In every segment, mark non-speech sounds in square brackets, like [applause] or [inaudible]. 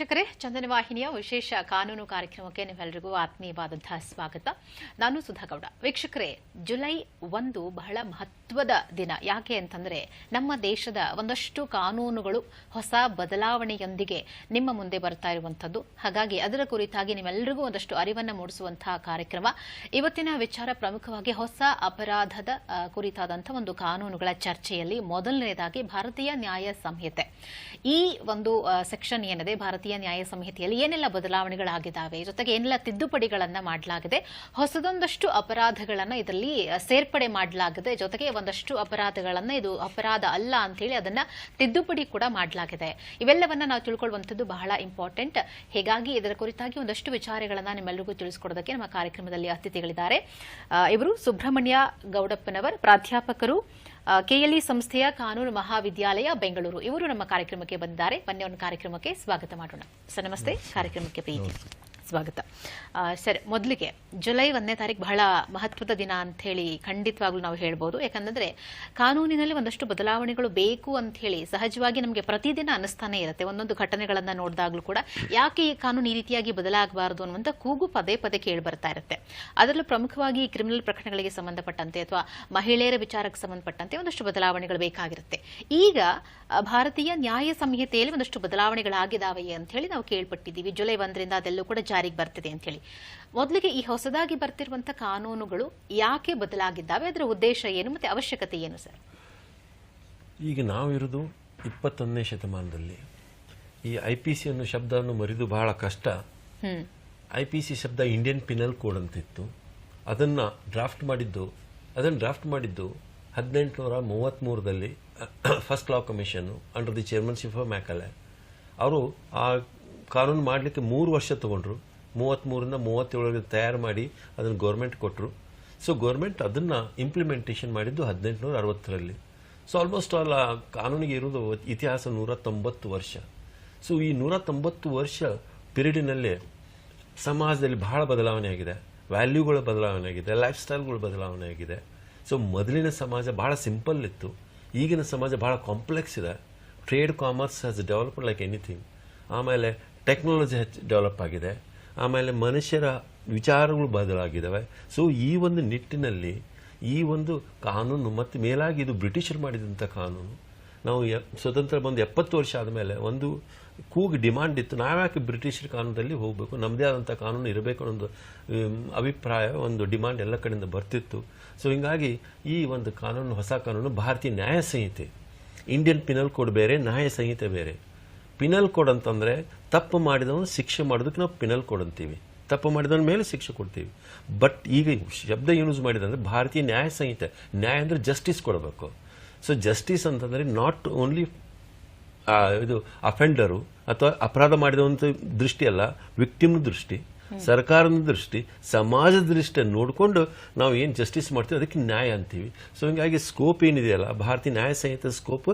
ವೀಕ್ಷಕರೇ ಚಂದನ ವಾಹಿನಿಯ ವಿಶೇಷ ಕಾನೂನು ಕಾರ್ಯಕ್ರಮಕ್ಕೆ ನಿಮ್ಮೆಲ್ಲರಿಗೂ ಆತ್ಮೀಯವಾದಂತಹ ಸ್ವಾಗತ. ನಾನು ಸುಧಾಗೌಡ. ವೀಕ್ಷಕರೇ, ಜುಲೈ ಒಂದು ಬಹಳ ಮಹತ್ವದ ದಿನ. ಯಾಕೆ ಅಂತಂದ್ರೆ, ನಮ್ಮ ದೇಶದ ಒಂದಷ್ಟು ಕಾನೂನುಗಳು ಹೊಸ ಬದಲಾವಣೆಯೊಂದಿಗೆ ನಿಮ್ಮ ಮುಂದೆ ಬರ್ತಾ ಇರುವಂತದ್ದು ಹಾಗಾಗಿ ಅದರ ಕುರಿತಾಗಿ ನಿಮ್ಮೆಲ್ಲರಿಗೂ ಒಂದಷ್ಟು ಅರಿವನ್ನು ಮೂಡಿಸುವಂತಹ ಕಾರ್ಯಕ್ರಮ. ಇವತ್ತಿನ ವಿಚಾರ ಪ್ರಮುಖವಾಗಿ ಹೊಸ ಅಪರಾಧದ ಕುರಿತಾದಂಥ ಒಂದು ಕಾನೂನುಗಳ ಚರ್ಚೆಯಲ್ಲಿ ಮೊದಲನೇದಾಗಿ ಭಾರತೀಯ ನ್ಯಾಯ ಸಂಹಿತೆ. ಈ ಒಂದು ಸೆಕ್ಷನ್ ಏನಿದೆ, ಭಾರತೀಯ ನ್ಯಾಯ ಸಂಹಿತೆಯಲ್ಲಿ ಏನೆಲ್ಲ ಬದಲಾವಣೆಗಳಾಗಿದ್ದಾವೆ? ಜೊತೆಗೆ ಏನೆಲ್ಲ ತಿದ್ದುಪಡಿಗಳನ್ನ ಮಾಡಲಾಗಿದೆ? ಹೊಸದೊಂದಷ್ಟು ಅಪರಾಧಗಳನ್ನ ಇದರಲ್ಲಿ ಸೇರ್ಪಡೆ ಮಾಡಲಾಗಿದೆ. ಜೊತೆಗೆ ಒಂದಷ್ಟು ಅಪರಾಧಗಳನ್ನ ಇದು ಅಪರಾಧ ಅಲ್ಲ ಅಂತ ಹೇಳಿ ಅದನ್ನ ತಿದ್ದುಪಡಿ ಕೂಡ ಮಾಡಲಾಗಿದೆ. ಇವೆಲ್ಲವನ್ನ ನಾವು ತಿಳ್ಕೊಳ್ಳುವಂಥದ್ದು ಬಹಳ ಇಂಪಾರ್ಟೆಂಟ್. ಹೀಗಾಗಿ ಇದರ ಕುರಿತಾಗಿ ಒಂದಷ್ಟು ವಿಚಾರಗಳನ್ನ ನಿಮ್ಮೆಲ್ಲರಿಗೂ ತಿಳಿಸ್ಕೊಡೋದಕ್ಕೆ ನಮ್ಮ ಕಾರ್ಯಕ್ರಮದಲ್ಲಿ ಅತಿಥಿಗಳಿದ್ದಾರೆ. ಇವರು ಸುಬ್ರಹ್ಮಣ್ಯ ಗೌಡಪ್ಪನವರ್ ಪ್ರಾಧ್ಯಾಪಕರು. ಕೆಎಲ್ಇ ಸಂಸ್ಥೆಯ ಕಾನೂನು ಮಹಾವಿದ್ಯಾಲಯ ಬೆಂಗಳೂರು. ಇವರು ನಮ್ಮ ಕಾರ್ಯಕ್ರಮಕ್ಕೆ ಬಂದಿದ್ದಾರೆ. ಬನ್ನಿ ಅವ್ರ ಕಾರ್ಯಕ್ರಮಕ್ಕೆ ಸ್ವಾಗತ ಮಾಡೋಣ. ಸರ್ ನಮಸ್ತೆ. ಕಾರ್ಯಕ್ರಮಕ್ಕೆ ಪ್ರೀತಿ ಸ್ವಾಗತ. ಸರಿ, ಮೊದಲಿಗೆ ಜುಲೈ ಒಂದನೇ ತಾರೀಕು ಬಹಳ ಮಹತ್ವದ ದಿನ ಅಂತ ಹೇಳಿ ಖಂಡಿತವಾಗ್ಲೂ ನಾವು ಹೇಳ್ಬೋದು. ಯಾಕಂದ್ರೆ ಕಾನೂನಿನಲ್ಲಿ ಒಂದಷ್ಟು ಬದಲಾವಣೆಗಳು ಬೇಕು ಅಂತ ಹೇಳಿ ಸಹಜವಾಗಿ ನಮಗೆ ಪ್ರತಿದಿನ ಅನಿಸ್ತಾನೆ ಇರುತ್ತೆ. ಒಂದೊಂದು ಘಟನೆಗಳನ್ನ ನೋಡಿದಾಗ್ಲೂ ಕೂಡ ಯಾಕೆ ಈ ಕಾನೂನು ಈ ರೀತಿಯಾಗಿ ಬದಲಾಗಬಾರದು ಅನ್ನುವಂಥ ಕೂಗು ಪದೇ ಪದೇ ಕೇಳಿ ಬರ್ತಾ ಇರುತ್ತೆ. ಅದರಲ್ಲೂ ಪ್ರಮುಖವಾಗಿ ಕ್ರಿಮಿನಲ್ ಪ್ರಕರಣಗಳಿಗೆ ಸಂಬಂಧಪಟ್ಟಂತೆ ಅಥವಾ ಮಹಿಳೆಯರ ವಿಚಾರಕ್ಕೆ ಸಂಬಂಧಪಟ್ಟಂತೆ ಒಂದಷ್ಟು ಬದಲಾವಣೆಗಳು ಬೇಕಾಗಿರುತ್ತೆ. ಈಗ ಭಾರತೀಯ ನ್ಯಾಯ ಸಂಹಿತೆಯಲ್ಲಿ ಒಂದಷ್ಟು ಬದಲಾವಣೆಗಳಾಗಿದ್ದಾವೆ ಅಂತ ಹೇಳಿ ನಾವು ಕೇಳ್ಪಟ್ಟಿದ್ದೀವಿ. ಜುಲೈ ಒಂದರಿಂದ ಅದೆಲ್ಲೂ ಕೂಡ ಜಾರಿಗೆ ಬರ್ತಿದೆ ಅಂತ ಹೇಳಿ ಮೊದಲಿಗೆ ಈ ಹೊಸದಾಗಿ ಬರ್ತಿರುವಂತ ಕಾನೂನುಗಳು ಯಾಕೆ ಬದಲಾಗಿದ್ದಾವೆ? ಅದರ ಉದ್ದೇಶ ಏನು ಮತ್ತೆ ಅವಶ್ಯಕತೆ ಏನು ಸರ್? ಈಗ ನಾವಿರೋದು ಇಪ್ಪತ್ತೊಂದನೇ ಶತಮಾನದಲ್ಲಿ. ಈ ಐ ಪಿ ಸಿ ಅನ್ನೋ ಶಬ್ದವನ್ನು ಮರಿದು ಬಹಳ ಕಷ್ಟ. ಐ ಪಿ ಸಿ ಶಬ್ದ ಇಂಡಿಯನ್ ಪಿನಲ್ ಕೋಡ್ ಅಂತಿತ್ತು. ಅದನ್ನು ಡ್ರಾಫ್ಟ್ ಮಾಡಿದ್ದು ಅದನ್ನು ಡ್ರಾಫ್ಟ್ ಮಾಡಿದ್ದು ಹದಿನೆಂಟುನೂರ ಮೂವತ್ತ್ಮೂರರಲ್ಲಿ first law commission under the chairmanship of Macaulay ಅವರು ಆ ಕಾನೂನು ಮಾಡಲಿಕ್ಕೆ ಮೂರು ವರ್ಷ ತಗೊಂಡ್ರು. ಮೂವತ್ತ್ಮೂರರಿಂದ ಮೂವತ್ತೇಳರಿಂದ ತಯಾರು ಮಾಡಿ ಅದನ್ನು ಗೌರ್ಮೆಂಟ್ ಕೊಟ್ಟರು ಸೊ ಗೌರ್ಮೆಂಟ್ ಅದನ್ನು ಇಂಪ್ಲಿಮೆಂಟೇಷನ್ ಮಾಡಿದ್ದು ಹದಿನೆಂಟುನೂರ ಅರವತ್ತರಲ್ಲಿ. ಸೊ ಆಲ್ಮೋಸ್ಟ್ ಆಲ್ ಆ ಕಾನೂನಿಗೆ ಇರೋದು ಇತಿಹಾಸ ನೂರ ತೊಂಬತ್ತು ವರ್ಷ. ಸೊ ಈ ನೂರ ತೊಂಬತ್ತು ವರ್ಷ ಪಿರಿಯಡಿನಲ್ಲಿ ಸಮಾಜದಲ್ಲಿ ಬಹಳ ಬದಲಾವಣೆ ಆಗಿದೆ. ವ್ಯಾಲ್ಯೂಗಳ ಬದಲಾವಣೆ ಆಗಿದೆ ಲೈಫ್ ಸ್ಟೈಲ್ಗಳು ಬದಲಾವಣೆ ಆಗಿದೆ. ಸೊ ಮೊದಲಿನ ಸಮಾಜ ಭಾಳ ಸಿಂಪಲ್ ಇತ್ತು. ಈಗಿನ ಸಮಾಜ ಭಾಳ ಕಾಂಪ್ಲೆಕ್ಸ್ ಇದೆ. Trade commerce has developed like anything ಆಮೇಲೆ ಟೆಕ್ನಾಲಜಿ ಹೆಚ್ಚು ಡೆವಲಪ್ ಆಗಿದೆ. ಆಮೇಲೆ ಮನುಷ್ಯರ ವಿಚಾರಗಳು ಬದಲಾಗಿದ್ದಾವೆ. ಸೊ ಈ ಒಂದು ನಿಟ್ಟಿನಲ್ಲಿ, ಈ ಒಂದು ಕಾನೂನು ಮತ್ತು ಮೇಲಾಗಿ ಇದು ಬ್ರಿಟಿಷರು ಮಾಡಿದಂಥ ಕಾನೂನು, ನಾವು ಸ್ವತಂತ್ರ ಬಂದು ಎಪ್ಪತ್ತು ವರ್ಷ ಆದಮೇಲೆ ಒಂದು ಕೂಗಿ ಡಿಮಾಂಡ್ ಇತ್ತು, ನಾವ್ಯಾಕೆ ಬ್ರಿಟಿಷರ ಕಾನೂನದಲ್ಲಿ ಹೋಗಬೇಕು? ನಮ್ಮದೇ ಆದಂಥ ಕಾನೂನು ಇರಬೇಕು ಒಂದು ಅಭಿಪ್ರಾಯ, ಒಂದು ಡಿಮಾಂಡ್ ಎಲ್ಲ ಕಡೆಯಿಂದ ಬರ್ತಿತ್ತು. ಸೊ ಹಿಂಗಾಗಿ ಈ ಒಂದು ಕಾನೂನು, ಹೊಸ ಕಾನೂನು, ಭಾರತೀಯ ನ್ಯಾಯ ಸಂಹಿತೆ ಇಂಡಿಯನ್ ಪಿನಲ್ ಕೋಡ್ ಬೇರೆ ನ್ಯಾಯ ಸಂಹಿತೆ ಬೇರೆ. ಪಿನಲ್ ಕೋಡ್ ಅಂತಂದರೆ ತಪ್ಪು ಮಾಡಿದವನು ಶಿಕ್ಷೆ ಮಾಡೋದಕ್ಕೆ ನಾವು ಪಿನಲ್ ಕೋಡ್ ಅಂತೀವಿ. ತಪ್ಪು ಮಾಡಿದವನ ಮೇಲೆ ಶಿಕ್ಷೆ ಕೊಡ್ತೀವಿ. ಬಟ್ ಈಗ ಶಬ್ದ ಯೂಸ್ ಮಾಡಿದಂದ್ರೆ ಭಾರತೀಯ ನ್ಯಾಯ ಸಂಹಿತೆ, ನ್ಯಾಯ ಅಂದರೆ ಜಸ್ಟಿಸ್ ಕೊಡಬೇಕು. ಸೊ ಜಸ್ಟಿಸ್ ಅಂತಂದರೆ ನಾಟ್ ಓನ್ಲಿ ಇದು ಅಫೆಂಡರು ಅಥವಾ ಅಪರಾಧ ಮಾಡಿದಂಥ ದೃಷ್ಟಿ ಅಲ್ಲ ವಿಕ್ಟಿಮ್ ದೃಷ್ಟಿ, ಸರ್ಕಾರದ ದೃಷ್ಟಿ, ಸಮಾಜದ ದೃಷ್ಟಿ ನೋಡಿಕೊಂಡು ನಾವು ಏನು ಜಸ್ಟಿಸ್ ಮಾಡ್ತೀವಿ, ಅದಕ್ಕೆ ನ್ಯಾಯ ಅಂತೀವಿ. ಸೊ ಹಿಂಗಾಗಿ ಸ್ಕೋಪ್ ಏನಿದೆಯಲ್ಲ, ಭಾರತೀಯ ನ್ಯಾಯ ಸಂಹಿತೆ ಸ್ಕೋಪ್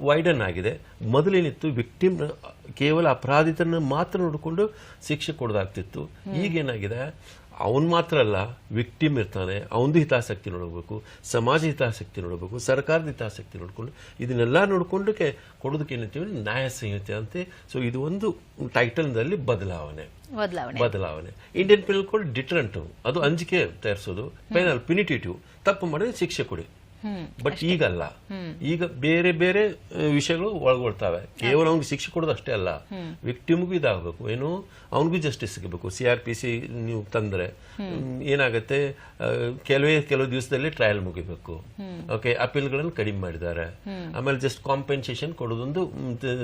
ವೈಡನ್ ಆಗಿದೆ. ಮೊದಲೇನಿತ್ತು ವಿಕ್ಟಿಮ್ ಕೇವಲ ಅಪರಾಧಿತನ ಮಾತ್ರ ನೋಡಿಕೊಂಡು ಶಿಕ್ಷೆ ಕೊಡೋದಾಗ್ತಿತ್ತು. ಈಗೇನಾಗಿದೆ? ಅವನು ಮಾತ್ರ ಅಲ್ಲ ವಿಕ್ಟಿಮ್ ಇರ್ತಾನೆ ಅವನದು ಹಿತಾಸಕ್ತಿ ನೋಡಬೇಕು ಸಮಾಜ ಹಿತಾಸಕ್ತಿ ನೋಡಬೇಕು ಸರ್ಕಾರದ ಹಿತಾಸಕ್ತಿ ನೋಡಿಕೊಂಡು ಇದನ್ನೆಲ್ಲ ನೋಡ್ಕೊಂಡಕ್ಕೆ ಕೊಡೋದಕ್ಕೆ ಏನಂತೀವಿ ನ್ಯಾಯ ಸಂಹಿತೆ ಅಂತೆ. ಸೊ ಇದು ಒಂದು ಟೈಟಲ್ನಲ್ಲಿ ಬದಲಾವಣೆ. ಬದಲಾವಣೆ. ಬದಲಾವಣೆ. ಇಂಡಿಯನ್ ಪಿನಲ್ ಕೋಡ್ ಡಿಟ್ರೆಂಟ್ ಅದು ಅಂಜಿಕೆ ತಯಾರಿಸೋದು ಪೆನಲ್ ಪಿನಿಟೇಟಿವ್ ತಪ್ಪು ಮಾಡಿದ್ರೆ ಶಿಕ್ಷೆ ಕೊಡಿ. ಬಟ್ ಈಗಲ್ಲ. ಈಗ ಬೇರೆ ಬೇರೆ ವಿಷಯಗಳು ಒಳಗೊಳ್ತಾವೆ. ಕೇವಲ ಅವ್ನಿಗೆ ಶಿಕ್ಷೆ ಕೊಡೋದು ಅಷ್ಟೇ ಅಲ್ಲ. ವಿಕ್ಟಿಮ್ಗೂ ಇದಾಗಬೇಕು. ಏನು? ಅವನಿಗೂ ಜಸ್ಟಿಸ್ ಸಿಗಬೇಕು. ಸಿ ಆರ್ ಪಿ ಸಿ ನೀವು ತಂದ್ರೆ ಏನಾಗುತ್ತೆ? ಕೆಲವೇ ಕೆಲವು ದಿವಸದಲ್ಲಿ ಟ್ರಯಲ್ ಮುಗಿಬೇಕು. ಓಕೆ ಅಪೀಲ್ಗಳನ್ನು ಕಡಿಮೆ ಮಾಡಿದ್ದಾರೆ. ಆಮೇಲೆ ಜಸ್ಟ್ ಕಾಂಪೆನ್ಸೇಷನ್ ಕೊಡೋದೊಂದು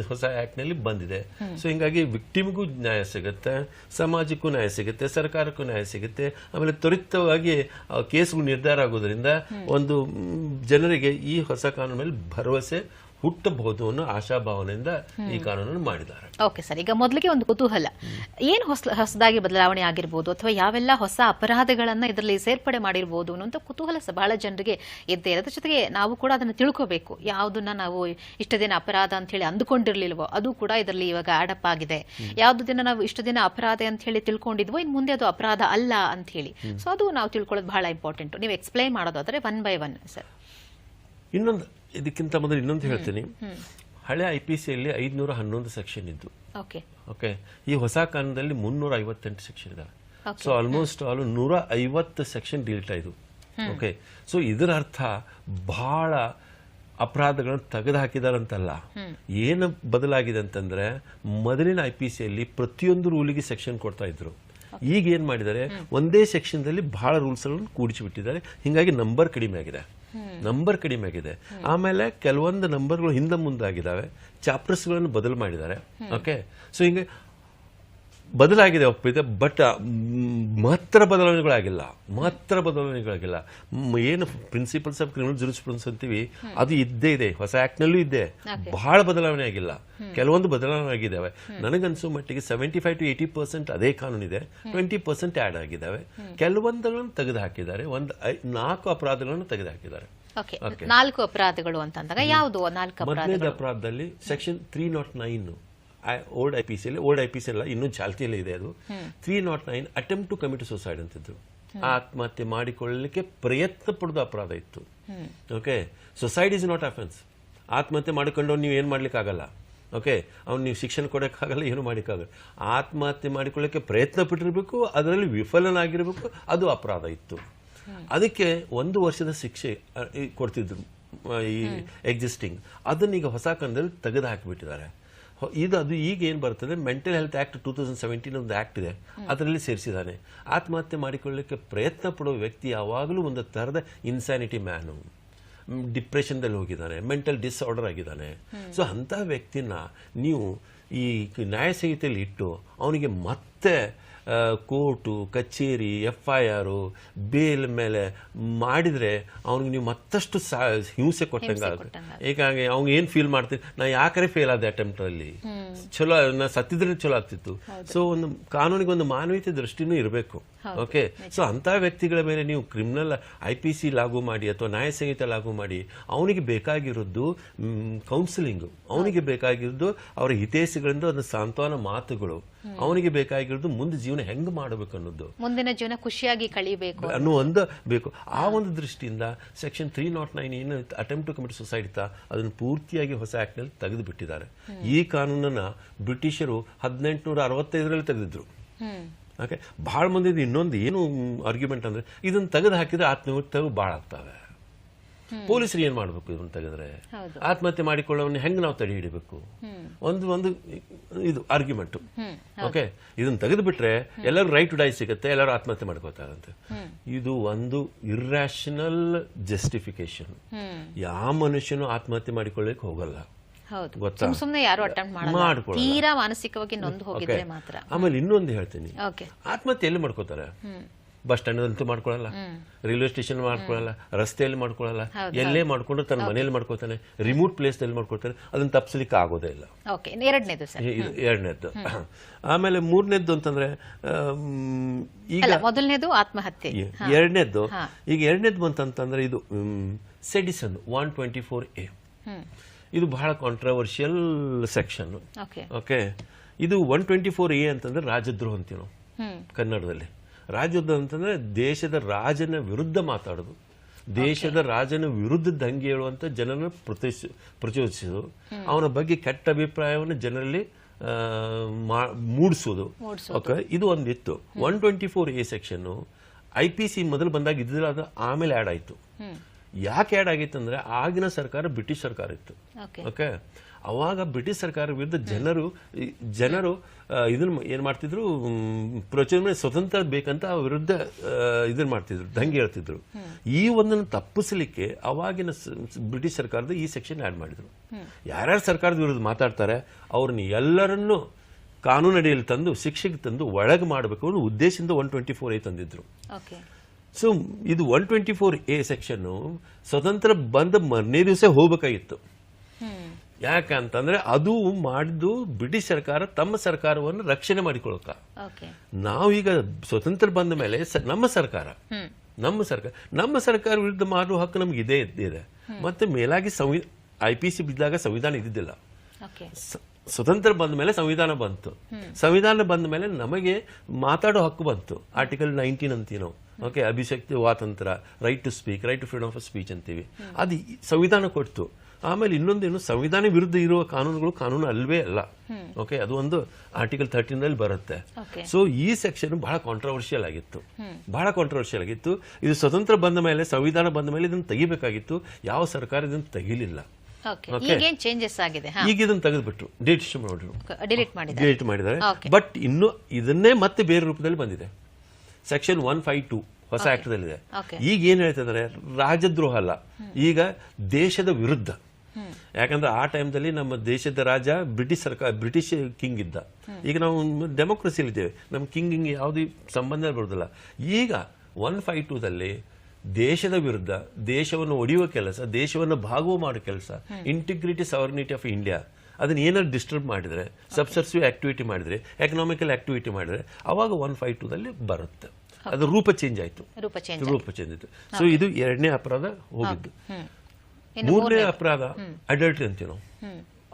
ಹೊಸ ಆಕ್ಟ್ನಲ್ಲಿ ಬಂದಿದೆ. ಸೊ ಹಿಂಗಾಗಿ ವಿಕ್ಟಿಮ್ಗೂ ನ್ಯಾಯ ಸಿಗುತ್ತೆ. ಸಮಾಜಕ್ಕೂ ನ್ಯಾಯ ಸಿಗುತ್ತೆ. ಸರ್ಕಾರಕ್ಕೂ ನ್ಯಾಯ ಸಿಗುತ್ತೆ. ಆಮೇಲೆ ತ್ವರಿತವಾಗಿ ಕೇಸ್ಗಳು ನಿರ್ಧಾರ ಆಗೋದ್ರಿಂದ ಒಂದು ಜನರಿಗೆ ಈ ಹೊಸ ಕಾನೂನು ಮೇಲೆ ಭರವಸೆ ಹುಟ್ಟಬಹುದು ಅನ್ನೋ ಆಶಾಭಾವನೆಯಿಂದ ಈ ಕಾನೂನನ್ನು ಮಾಡಿದ್ದಾರೆ. ಓಕೆ ಸರ್ ಈಗ ಮೊದಲಿಗೆ ಒಂದು ಕುತೂಹಲ. ಏನು ಹೊಸ ಹೊಸದಾಗಿ ಬದಲಾವಣೆ ಆಗಿರ್ಬೋದು ಅಥವಾ ಯಾವೆಲ್ಲ ಹೊಸ ಅಪರಾಧಗಳನ್ನ ಇದರಲ್ಲಿ ಸೇರ್ಪಡೆ ಮಾಡಿರ್ಬೋದು ಅನ್ನೋಂಥ ಕುತೂಹಲ ಬಹಳ ಜನರಿಗೆ ಇದ್ದೇ ಇರೋದ್ರ ಜೊತೆಗೆ ನಾವು ಕೂಡ ಅದನ್ನು ತಿಳ್ಕೋಬೇಕು. ಯಾವುದನ್ನ ನಾವು ಇಷ್ಟು ದಿನ ಅಪರಾಧ ಅಂತ ಹೇಳಿ ಅಂದುಕೊಂಡಿರ್ಲಿಲ್ವೋ ಅದು ಕೂಡ ಇದರಲ್ಲಿ ಇವಾಗ ಆಡಪ್ ಆಗಿದೆ. ಯಾವ್ದು ದಿನ ನಾವು ಇಷ್ಟು ದಿನ ಅಪರಾಧ ಅಂತ ಹೇಳಿ ತಿಳ್ಕೊಂಡಿದ್ವೋ ಇನ್ನು ಮುಂದೆ ಅದು ಅಪರಾಧ ಅಲ್ಲ ಅಂತ ಹೇಳಿ ಸೊ ಅದು ನಾವು ತಿಳ್ಕೊಳ್ಳೋದು ಬಹಳ ಇಂಪಾರ್ಟೆಂಟ್ ನೀವು ಎಕ್ಸ್ಪ್ಲೈನ್ ಮಾಡೋದಾದ್ರೆ ಒನ್ ಬೈ ಒನ್ ಸರ್ ಇನ್ನೊಂದು ಇದಕ್ಕಿಂತ ಮೊದಲು ಇನ್ನೊಂದು ಹೇಳ್ತೀನಿ. ಹಳೆ ಐ ಪಿ ಸಿಯಲ್ಲಿ ಐದುನೂರ ಹನ್ನೊಂದು ಸೆಕ್ಷನ್ ಇದ್ದು. ಓಕೆ ಈ ಹೊಸ ಕಾನೂನಲ್ಲಿ ಮುನ್ನೂರ ಐವತ್ತೆಂಟು ಸೆಕ್ಷನ್ ಇದಾವೆ. ಸೊ ಆಲ್ಮೋಸ್ಟ್ ಆಲ್ ನೂರ ಐವತ್ತು ಸೆಕ್ಷನ್ ಡಿಲೀಟ್ ಆಯಿತು ಓಕೆ ಸೊ ಇದರ ಅರ್ಥ ಬಹಳ ಅಪರಾಧಗಳನ್ನು ತೆಗೆದು ಹಾಕಿದಾರಂತಲ್ಲ ಏನು ಬದಲಾಗಿದೆ ಅಂತಂದ್ರೆ ಮೊದಲಿನ ಐ ಪಿ ಸಿಯಲ್ಲಿ ಪ್ರತಿಯೊಂದು ರೂಲಿಗೆ ಸೆಕ್ಷನ್ ಕೊಡ್ತಾ ಇದ್ರು. ಈಗ ಏನ್ ಮಾಡಿದ್ದಾರೆ? ಒಂದೇ ಸೆಕ್ಷನ್ದಲ್ಲಿ ಬಹಳ ರೂಲ್ಸ್ಗಳನ್ನು ಕೂಡಿಸಿ ಬಿಟ್ಟಿದ್ದಾರೆ ಹಿಂಗಾಗಿ ನಂಬರ್ ಕಡಿಮೆ ಆಗಿದೆ. ನಂಬರ್ ಕಡಿಮೆ ಆಗಿದೆ. ಆಮೇಲೆ ಕೆಲವೊಂದು ನಂಬರ್ಗಳು ಹಿಂದೆ ಮುಂದಾಗಿದ್ದಾವೆ ಚಾಪ್ಟರ್ಸ್ಗಳನ್ನು ಬದಲು ಮಾಡಿದ್ದಾರೆ. ಓಕೆ ಸೊ ಹಿಂಗೆ ಬದಲಾಗಿದೆ ಒಪ್ಪಿದೆ ಬಟ್ ಮಾತ್ರ ಬದಲಾವಣೆಗಳಾಗಿಲ್ಲ. ಮಾತ್ರ ಬದಲಾವಣೆಗಳಾಗಿಲ್ಲ. ಏನು ಪ್ರಿನ್ಸಿಪಲ್ಸ್ ಆಫ್ ಕ್ರಿಮಿನಲ್ ಜುರಿಸ್ಪ್ರೂಡೆನ್ಸ್ ಅಂತೀವಿ ಅದು ಇದ್ದೇ ಇದೆ. ಹೊಸ ಆಕ್ಟ್ ನಲ್ಲೂ ಇದೆ ಬಹಳ ಬದಲಾವಣೆ ಆಗಿಲ್ಲ. ಕೆಲವೊಂದು ಬದಲಾವಣೆ ಆಗಿದ್ದಾವೆ. ನನಗನ್ಸೋ ಮಟ್ಟಿಗೆ seventy five to eighty percent ಅದೇ ಕಾನೂನಿದೆ ಟ್ವೆಂಟಿ ಪರ್ಸೆಂಟ್ ಆ್ಯಡ್ ಆಗಿದ್ದಾವೆ. ಕೆಲವೊಂದನ್ನು ತೆಗೆದು ಹಾಕಿದ್ದಾರೆ ಒಂದು ನಾಲ್ಕು ಅಪರಾಧಗಳನ್ನು ತೆಗೆದು ಹಾಕಿದ್ದಾರೆ ನಾಲ್ಕು ಅಪರಾಧಗಳು ಅಂತಂದಾಗ ಯಾವುದು ನಾಲ್ಕು ಅಪರಾಧದಲ್ಲಿ section three not nine old I P C old I P C ಅಲ್ಲ ಇನ್ನೂ ಚಾಲ್ತಿಯಲ್ಲಿ ಇದೆ ಅದು. Three not nine attempt to commit suicide ಅಂತಿದ್ರು ಆತ್ಮಹತ್ಯೆ ಮಾಡಿಕೊಳ್ಳಲಿಕ್ಕೆ ಪ್ರಯತ್ನ ಪಡೆದ ಅಪರಾಧ ಇತ್ತು. Okay suicide is not offence ಆತ್ಮಹತ್ಯೆ ಮಾಡಿಕೊಂಡು ನೀವು ಏನು ಮಾಡ್ಲಿಕ್ಕಾಗಲ್ಲ. ಓಕೆ ಅವ್ನು ನೀವು ಶಿಕ್ಷಣ ಕೊಡೋಕ್ಕಾಗಲ್ಲ ಏನು ಮಾಡೋಕ್ಕಾಗಲ್ಲ ಆತ್ಮಹತ್ಯೆ ಮಾಡಿಕೊಳ್ಳಕ್ಕೆ ಪ್ರಯತ್ನ ಪಟ್ಟಿರಬೇಕು ಅದರಲ್ಲಿ ವಿಫಲನಾಗಿರಬೇಕು ಅದು ಅಪರಾಧ ಇತ್ತು. ಅದಕ್ಕೆ ಒಂದು ವರ್ಷದ ಶಿಕ್ಷೆ ಕೊಡ್ತಿದ್ರು ಈ ಎಕ್ಸಿಸ್ಟಿಂಗ್ ಅದನ್ನ ಈಗ ಹೊಸ ಕಂದಲ್ಲಿ ತೆಗೆದು ಹಾಕಿಬಿಟ್ಟಿದ್ದಾರೆ. ಇದು ಅದು ಈಗ ಏನು ಬರ್ತದೆ mental health act two thousand seventeen ಒಂದು ಆಕ್ಟ್ ಇದೆ. ಅದರಲ್ಲಿ ಸೇರಿಸಿದ್ದಾನೆ ಆತ್ಮಹತ್ಯೆ ಮಾಡಿಕೊಳ್ಳಲಿಕ್ಕೆ ಪ್ರಯತ್ನ ಪಡುವ ವ್ಯಕ್ತಿ ಯಾವಾಗಲೂ ಒಂದು ಥರದ ಇನ್ಸ್ಯಾನಿಟಿ ಮ್ಯಾನು ಡಿಪ್ರೆಷನ್ದಲ್ಲಿ ಹೋಗಿದ್ದಾನೆ ಮೆಂಟಲ್ ಡಿಸಾರ್ಡರ್ ಆಗಿದ್ದಾನೆ ಸೊ ಅಂಥ ವ್ಯಕ್ತಿನ ನೀವು ಈ ನ್ಯಾಯ ಸಂಹಿತೆಯಲ್ಲಿ ಇಟ್ಟು ಅವನಿಗೆ ಮತ್ತೆ ಕೋರ್ಟು ಕಚೇರಿ ಎಫ್ ಐ ಆರು ಬೇಲ್ ಮೇಲೆ ಮಾಡಿದ್ರೆ ಅವ್ನಿಗೆ ನೀವು ಮತ್ತಷ್ಟು ಸಾ ಹಿಂಸೆ ಕೊಟ್ಟಂಗೆ ಆಗುತ್ತೆ ಹೀಗಾಗಿ ಅವ್ನು ಏನು ಫೀಲ್ ಮಾಡ್ತೀನಿ ನಾ ಯಾಕರೆ ಫೇಲ್ ಆದ ಅಟೆಂಪ್ಟಲ್ಲಿ ಚಲೋ ನಾನು ಸತ್ತಿದ್ರೆ ಚಲೋ ಆಗ್ತಿತ್ತು. ಸೊ ಒಂದು ಕಾನೂನಿಗೆ ಒಂದು ಮಾನವೀಯತೆ ದೃಷ್ಟಿನೂ ಇರಬೇಕು. ಓಕೆ ಸೊ ಅಂಥ ವ್ಯಕ್ತಿಗಳ ಮೇಲೆ ನೀವು ಕ್ರಿಮಿನಲ್ ಐ ಪಿ ಸಿ ಲಾಗು ಮಾಡಿ ಅಥವಾ ನ್ಯಾಯ ಸಂಹಿತೆ ಲಾಗು ಮಾಡಿ ಅವನಿಗೆ ಬೇಕಾಗಿರೋದು ಕೌನ್ಸಿಲಿಂಗು ಅವನಿಗೆ ಬೇಕಾಗಿರೋದು ಅವರ ಹಿತೈಷಿಗಳಿಂದ ಒಂದು ಸಾಂತ್ವನ ಮಾತುಗಳು. ಅವನಿಗೆ ಬೇಕಾಗಿರೋದು ಮುಂದೆ ಜೀವನ ಹೆಂಗ್ ಮಾಡಬೇಕು ಅನ್ನೋದು. ಮುಂದಿನ ಜೀವನ ಖುಷಿಯಾಗಿ ಕಳಿಬೇಕು ಅನ್ನೋ ಒಂದು ಬೇಕು. ಆ ಒಂದು ದೃಷ್ಟಿಯಿಂದ ಸೆಕ್ಷನ್ ತ್ರೀ ನಾಟ್ ನೈನ್ ಏನು ಅಟೆಂಪ್ಟ್ ಟು ಕಮಿಟ್ ಸುಸೈಡ್ ಅದನ್ನು ಪೂರ್ತಿಯಾಗಿ ಹೊಸ ಆಕ್ಟ್ನಲ್ಲಿ ತೆಗೆದು ಬಿಟ್ಟಿದ್ದಾರೆ ಈ ಕಾನೂನನ್ನ ಬ್ರಿಟಿಷರು ಹದಿನೆಂಟುನೂರ ಅರವತ್ತೈದರಲ್ಲಿ ತೆಗೆದಿದ್ರು. ಓಕೆ? ಭಾಳ ಮಂದಿ ಇನ್ನೊಂದು ಏನು ಆರ್ಗ್ಯುಮೆಂಟ್ ಅಂದ್ರೆ ಇದನ್ನ ತೆಗೆದು ಹಾಕಿದ್ರೆ ಆತ್ಮಹತ್ಯೆಗಳು ಭಾಳ ಆಗ್ತವೆ. ಪೊಲೀಸರು ಏನ್ ಮಾಡ್ಬೇಕು ಇದನ್ನ ತೆಗೆದ್ರೆ ಆತ್ಮಹತ್ಯೆ ಮಾಡಿಕೊಳ್ಳೋವನ್ನ ಹೆಂಗ್ ನಾವು ತಡೆ ಹಿಡಿಬೇಕು? ಒಂದು ಒಂದು ಇದು ಆರ್ಗ್ಯುಮೆಂಟ್ ಓಕೆ ಇದನ್ನ ತೆಗೆದು ಬಿಟ್ರೆ ಎಲ್ಲರೂ ರೈಟ್ ಟು ಡೈ ಸಿಗುತ್ತೆ ಎಲ್ಲರೂ ಆತ್ಮಹತ್ಯೆ ಮಾಡ್ಕೋತಾರಂತೆ ಇದು ಒಂದು ಇರ್ರಾಷನಲ್ ಜಸ್ಟಿಫಿಕೇಶನ್ ಯಾವ ಮನುಷ್ಯನು ಆತ್ಮಹತ್ಯೆ ಮಾಡಿಕೊಳ್ಳಕ್ಕೆ ಹೋಗಲ್ಲ. ಹೌದು. ಗೊತ್ತಾ? ಸುಮ್ ಯಾರು ಅಟೆಂಪ್ಟ್ ಮಾಡಲ್ಲ. ಮಾಡ್ಕೊಳ್ಳಲ್ಲ. ತೀರಾ ಮಾನಸಿಕವಾಗಿ ನೊಂದು ಹೋಗಿದ್ರೆ ಮಾತ್ರ. ಆಮೇಲೆ ಇನ್ನೊಂದು ಹೇಳ್ತೀನಿ. ಆತ್ಮಹತ್ಯೆ ಎಲ್ಲಿ ಮಾಡ್ಕೋತಾರೆ? ಬಸ್ ಸ್ಟ್ಯಾಂಡ್ ಅಂತೂ ಮಾಡ್ಕೊಳ್ಳಲ್ಲ ರೈಲ್ವೆ ಸ್ಟೇಷನ್ ಮಾಡ್ಕೊಳ್ಳಲ್ಲ ರಸ್ತೆಯಲ್ಲಿ ಮಾಡ್ಕೊಳ್ಳಲ್ಲ ಎಲ್ಲೇ ಮಾಡ್ಕೊಂಡ್ರೆ ತನ್ನ ಮನೇಲಿ ಮಾಡ್ಕೊತಾನೆ. ರಿಮೋಟ್ ಪ್ಲೇಸ್ ಅಲ್ಲಿ ಮಾಡ್ಕೊಳ್ತಾನೆ ಅದನ್ನ ತಪ್ಪಿಸ್ಲಿಕ್ಕೆ ಆಗೋದೇ ಇಲ್ಲ. ಎರಡನೇದು ಎರಡನೇದ್ದು [clears throat] ಆಮೇಲೆ ಮೂರನೇದ್ದು ಅಂತಂದ್ರೆ ಈಗ ಮೊದಲನೇದು ಆತ್ಮಹತ್ಯೆ. ಎರಡನೇದ್ದು ಈಗ ಎರಡನೇದ್ದು ಬಂತಂತಂದ್ರೆ ಇದು sedition one twenty four A ಇದು ಬಹಳ ಕಾಂಟ್ರವರ್ಷಿಯಲ್ ಸೆಕ್ಷನ್ ಓಕೆ. ಓಕೆ? ಇದು ಒನ್ ಟ್ವೆಂಟಿ ಫೋರ್ ಎ ಅಂತಂದ್ರೆ ರಾಜದ್ರೋಹ ಅಂತೀವಿ ನಾವು. ಕನ್ನಡದಲ್ಲಿ. ರಾಜದ್ರೋಹ ಅಂತಂದ್ರೆ ದೇಶದ ರಾಜನ ವಿರುದ್ಧ ಮಾತಾಡೋದು. ದೇಶದ ರಾಜನ ವಿರುದ್ಧ ದಂಗೆ ಹೇಳುವಂತ ಜನರನ್ನು ಪ್ರಚೋದಿಸ ಪ್ರಚೋದಿಸೋದು. ಅವನ ಬಗ್ಗೆ ಕೆಟ್ಟ ಅಭಿಪ್ರಾಯವನ್ನು ಜನರಲ್ಲಿ ಮೂಡಿಸೋದು ಓಕೆ ಇದು ಒಂದಿತ್ತು one twenty four A section I P C ಮೊದಲು ಬಂದಾಗ ಇದ್ದಿಲ್ಲ ಅದು ಆಮೇಲೆ ಆ್ಯಡ್ ಆಯಿತು. ಯಾಕೆ ಆ್ಯಡ್ ಆಗಿತ್ತು ಅಂದ್ರೆ ಆಗಿನ ಸರ್ಕಾರ ಬ್ರಿಟಿಷ್ ಸರ್ಕಾರ ಇತ್ತು. ಓಕೆ ಅವಾಗ ಬ್ರಿಟಿಷ್ ಸರ್ಕಾರ ವಿರುದ್ಧ ಜನರು ಜನರು ಇದನ್ನ ಏನು ಮಾಡ್ತಿದ್ರು ಪ್ರಚೋದನೆ ಸ್ವತಂತ್ರ ಬೇಕಂತ ಅವ್ರ ವಿರುದ್ಧ ಇದನ್ನು ಮಾಡ್ತಿದ್ರು ದಂಗೆ ಹೇಳ್ತಿದ್ರು. ಈ ಒಂದನ್ನು ತಪ್ಪಿಸಲಿಕ್ಕೆ ಅವಾಗಿನ ಬ್ರಿಟಿಷ್ ಸರ್ಕಾರದ ಈ ಸೆಕ್ಷನ್ ಆ್ಯಡ್ ಮಾಡಿದ್ರು. ಯಾರ್ಯಾರು ಸರ್ಕಾರದ ವಿರುದ್ಧ ಮಾತಾಡ್ತಾರೆ ಅವ್ರನ್ನ ಎಲ್ಲರನ್ನೂ ಕಾನೂನಡಿಯಲ್ಲಿ ತಂದು ಶಿಕ್ಷೆಗೆ ತಂದು ಒಳಗೆ ಮಾಡಬೇಕು ಅನ್ನೋ ಉದ್ದೇಶದಿಂದ ಒನ್ ಟ್ವೆಂಟಿ ಫೋರ್ ಎ ತಂದಿದ್ರು. ಸೊ ಇದು one twenty four A section ಸ್ವತಂತ್ರ ಬಂದ ಮರನೇ ದಿವಸ ಹೋಗ್ಬೇಕಾಗಿತ್ತು. ಯಾಕಂತಂದ್ರೆ ಅದು ಮಾಡಿದ್ದು ಬ್ರಿಟಿಷ್ ಸರ್ಕಾರ ತಮ್ಮ ಸರ್ಕಾರವನ್ನು ರಕ್ಷಣೆ ಮಾಡಿಕೊಳ್ಳಕ ನಾವೀಗ ಸ್ವತಂತ್ರ ಬಂದ ಮೇಲೆ ನಮ್ಮ ಸರ್ಕಾರ ನಮ್ಮ ಸರ್ಕಾರ ನಮ್ಮ ಸರ್ಕಾರ ವಿರುದ್ಧ ಮಾಡುವ ಹಕ್ಕು ನಮ್ಗೆ ಇದೇ ಇದೆ ಮತ್ತೆ ಮೇಲಾಗಿ ಸಂವಿ ಐ ಪಿ ಸಿ ಬಿದ್ದಾಗ ಸಂವಿಧಾನ ಇದ್ದಿದ್ದಿಲ್ಲ. ಸ್ವತಂತ್ರ ಬಂದ ಮೇಲೆ ಸಂವಿಧಾನ ಬಂತು. ಸಂವಿಧಾನ ಬಂದ ಮೇಲೆ ನಮಗೆ ಮಾತಾಡೋ ಹಕ್ಕು ಬಂತು. ಆರ್ಟಿಕಲ್ ನೈನ್ಟೀನ್ ಅಂತೀವಿ ನಾವು ಓಕೆ ಅಭಿಶಕ್ತಿ ಸ್ವಾತಂತ್ರ್ಯ right to speak right to freedom of speech ಅಂತೀವಿ. ಅದು ಸಂವಿಧಾನ ಕೊಡ್ತು. ಆಮೇಲೆ ಇನ್ನೊಂದೇನು ಸಂವಿಧಾನ ವಿರುದ್ಧ ಇರುವ ಕಾನೂನುಗಳು ಕಾನೂನು ಅಲ್ವೇ ಅಲ್ಲ. ಓಕೆ ಅದು ಒಂದು ಆರ್ಟಿಕಲ್ ತರ್ಟೀನ್ ಅಲ್ಲಿ ಬರುತ್ತೆ. ಸೊ ಈ ಸೆಕ್ಷನ್ ಬಹಳ ಕಾಂಟ್ರವರ್ಷಿಯಲ್ ಆಗಿತ್ತು. ಬಹಳ ಕಾಂಟ್ರವರ್ಷಿಯಲ್ ಆಗಿತ್ತು. ಇದು ಸ್ವತಂತ್ರ ಬಂದ ಮೇಲೆ ಸಂವಿಧಾನ ಬಂದ ಮೇಲೆ ಇದನ್ನು ತೆಗಿಬೇಕಾಗಿತ್ತು. ಯಾವ ಸರ್ಕಾರ ಇದನ್ನು ತೆಗಿಲಿಲ್ಲ. ಈಗ ಇದನ್ನು ತೆಗೆದುಬಿಟ್ರು. ಡೇಟ್ ಮಾಡಿದ್ರು. ಡಿಲೀಟ್ ಮಾಡಿದ್ದಾರೆ. ಬಟ್ ಇನ್ನು ಇದನ್ನೇ ಮತ್ತೆ ಬೇರೆ ರೂಪದಲ್ಲಿ ಬಂದಿದೆ. ಸೆಕ್ಷನ್ ಒನ್ ಫೈವ್ ಟು ಹೊಸ ಆಕ್ಟ್ ದಲ್ಲಿದೆ. ಈಗ ಏನ್ ಹೇಳ್ತಿದ್ದಾರೆ ರಾಜದ್ರೋಹ ಅಲ್ಲ. ಈಗ ದೇಶದ ವಿರುದ್ಧ. ಯಾಕಂದ್ರೆ ಆ ಟೈಮ್ದಲ್ಲಿ ನಮ್ಮ ದೇಶದ ರಾಜ ಬ್ರಿಟಿಷ್ ಸರ್ಕಾರ ಬ್ರಿಟಿಷ್ ಕಿಂಗ್ ಇದ್ದ. ಈಗ ನಾವು ಡೆಮೋಕ್ರಸಿಯಲ್ಲಿ ಇದ್ದೇವೆ. ನಮ್ಮ ಕಿಂಗ್ ಹಿಂಗ್ ಯಾವುದೇ ಸಂಬಂಧ ಬರೋದಿಲ್ಲ. ಈಗ ಒನ್ ಫೈವ್ ಟೂದಲ್ಲಿ ದೇಶದ ವಿರುದ್ಧ ದೇಶವನ್ನು ಒಡೆಯುವ ಕೆಲಸ ದೇಶವನ್ನು ಭಾಗುವ ಮಾಡೋ ಕೆಲಸ ಇಂಟಿಗ್ರಿಟಿ ಸವರ್ನಿಟಿ ಆಫ್ ಇಂಡಿಯಾ ಅದನ್ನ ಏನಾದ್ರು ಡಿಸ್ಟರ್ಬ್ ಮಾಡಿದ್ರೆ ಸಬ್ಸರ್ಸಿವ್ ಆಕ್ಟಿವಿಟಿ ಮಾಡಿದ್ರೆ ಎಕನಾಮಿಕಲ್ ಆಕ್ಟಿವಿಟಿ ಮಾಡಿದ್ರೆ ಅವಾಗ ಒನ್ ಫೈವ್ ಟೂದಲ್ಲಿ ಬರುತ್ತೆ. ಅದು ರೂಪ ಚೇಂಜ್ ಆಯ್ತು. ರೂಪ ಚೇಂಜ್ ಆಯಿತು. ಸೊ ಇದು ಎರಡನೇ ಅಪರಾಧ ಹೋಗಿದ್ದು. ಮೂರನೇ ಅಪರಾಧ ಅಡಲ್ಟ್ರಿ ಅಂತೀವಿ ನಾವು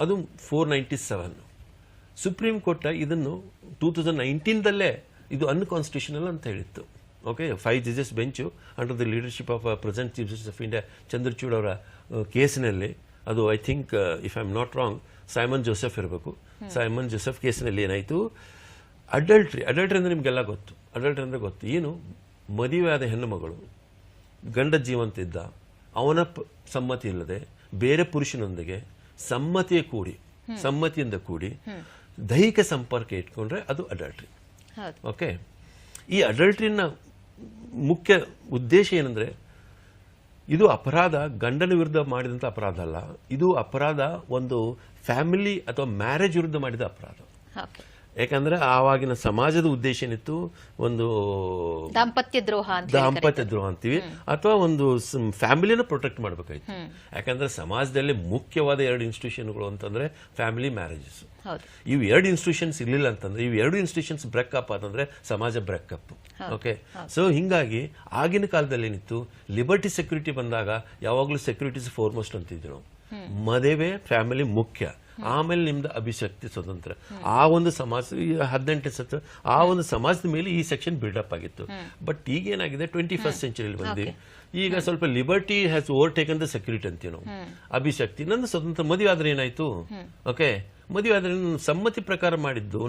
ಅದು four ninety seven supreme court ಇದನ್ನು ಟೂ ತೌಸಂಡ್ ನೈನ್ಟೀನ್ದಲ್ಲೇ ಇದು ಅನ್ಕಾನ್ಸ್ಟಿಟ್ಯೂಷನಲ್ ಅಂತ ಹೇಳಿತ್ತು. Okay five ಜಜಸ್ bench under the leadership of present chief justice of India Chandrachud ಅವರ ಕೇಸಿನಲ್ಲಿ ಅದು I think if I am not wrong Simon Joseph ಇರಬೇಕು. ಸೈಮನ್ ಜೋಸೆಫ್ ಕೇಸಿನಲ್ಲಿ ಏನಾಯಿತು? ಅಡಲ್ಟ್ರಿ ಅಡಲ್ಟ್ರಿ ಅಂದರೆ ನಿಮಗೆಲ್ಲ ಗೊತ್ತು. ಅಡಲ್ಟ್ರಿ ಅಂದರೆ ಗೊತ್ತು. ಏನು? ಮದುವೆಯಾದ ಹೆಣ್ಣು ಮಗಳು ಗಂಡ ಜೀವಂತ ಇದ್ದ ಅವನ ಸಮ್ಮತಿ ಇಲ್ಲದೆ ಬೇರೆ ಪುರುಷನೊಂದಿಗೆ ಸಮ್ಮತಿಯ ಕೂಡಿ ಸಮ್ಮತಿಯಿಂದ ಕೂಡಿ ದೈಹಿಕ ಸಂಪರ್ಕ ಇಟ್ಕೊಂಡ್ರೆ ಅದು ಅಡಲ್ಟ್ರಿ ಓಕೆ ಈ ಅಡಲ್ಟ್ರಿನ ಮುಖ್ಯ ಉದ್ದೇಶ ಏನಂದ್ರೆ ಇದು ಅಪರಾಧ ಗಂಡನ ವಿರುದ್ಧ ಮಾಡಿದಂತ ಅಪರಾಧ ಅಲ್ಲ ಇದು ಅಪರಾಧ ಒಂದು ಫ್ಯಾಮಿಲಿ ಅಥವಾ ಮ್ಯಾರೇಜ್ ವಿರುದ್ಧ ಮಾಡಿದ ಅಪರಾಧ. ಯಾಕಂದ್ರೆ ಆವಾಗಿನ ಸಮಾಜದ ಉದ್ದೇಶ ಏನಿತ್ತು? ಒಂದು ದಾಂಪತ್ಯ ದ್ರೋಹ ಅಂತ ದಾಂಪತ್ಯ ದ್ರೋಹ ಅಂತೀವಿ. ಅಥವಾ ಒಂದು ಫ್ಯಾಮಿಲಿನ ಪ್ರೊಟೆಕ್ಟ್ ಮಾಡಬೇಕಾಯ್ತು. ಯಾಕಂದ್ರೆ ಸಮಾಜದಲ್ಲಿ ಮುಖ್ಯವಾದ ಎರಡು ಇನ್ಸ್ಟಿಟ್ಯೂಷನ್ಗಳು ಅಂತಂದ್ರೆ ಫ್ಯಾಮಿಲಿ ಮ್ಯಾರೇಜಸ್ ಇವು ಎರಡು ಇನ್ಸ್ಟಿಟ್ಯೂಷನ್ಸ್ ಇರಲಿಲ್ಲ ಅಂತಂದ್ರೆ ಇವು ಎರಡು ಇನ್ಸ್ಟಿಟ್ಯೂಷನ್ಸ್ ಬ್ರೇಕಪ್ ಆದ್ರೆ ಅಂತಂದ್ರೆ ಸಮಾಜ ಬ್ರೇಕಪ್ ಓಕೆ ಸೊ ಹಿಂಗಾಗಿ ಆಗಿನ ಕಾಲದಲ್ಲಿ ಏನಿತ್ತು? ಲಿಬರ್ಟಿ ಸೆಕ್ಯೂರಿಟಿ ಬಂದಾಗ ಯಾವಾಗಲೂ ಸೆಕ್ಯೂರಿಟೀಸ್ ಫೋರ್ಮೋಸ್ಟ್ ಅಂತಿದ್ರು. ಮದುವೆ ಫ್ಯಾಮಿಲಿ ಮುಖ್ಯ. ಆಮೇಲೆ ನಿಮ್ದು ಅಭಿಶಕ್ತಿ ಸ್ವತಂತ್ರ. ಆ ಒಂದು ಸಮಾಜ ಹದಿನೆಂಟನೇ ಸತ್ರ ಆ ಒಂದು ಸಮಾಜದ ಮೇಲೆ ಈ ಸೆಕ್ಷನ್ ಬಿಲ್ಡಪ್ ಆಗಿತ್ತು. ಬಟ್ ಈಗ ಏನಾಗಿದೆ ಟ್ವೆಂಟಿ ಫಸ್ಟ್ ಸೆಂಚುರಿಯಲ್ಲಿ ಬಂದು ಈಗ ಸ್ವಲ್ಪ liberty has overtaken the security ಅಂತೀವಿ ನಾವು. ಅಭಿಶಕ್ತಿ ನನ್ನ ಸ್ವತಂತ್ರ ಮದುವೆ ಆದ್ರೆ ಏನಾಯ್ತು? ಓಕೆ ಮದುವೆ ಆದ್ರೆ ಸಮ್ಮತಿ ಪ್ರಕಾರ ಮಾಡಿದ್ದು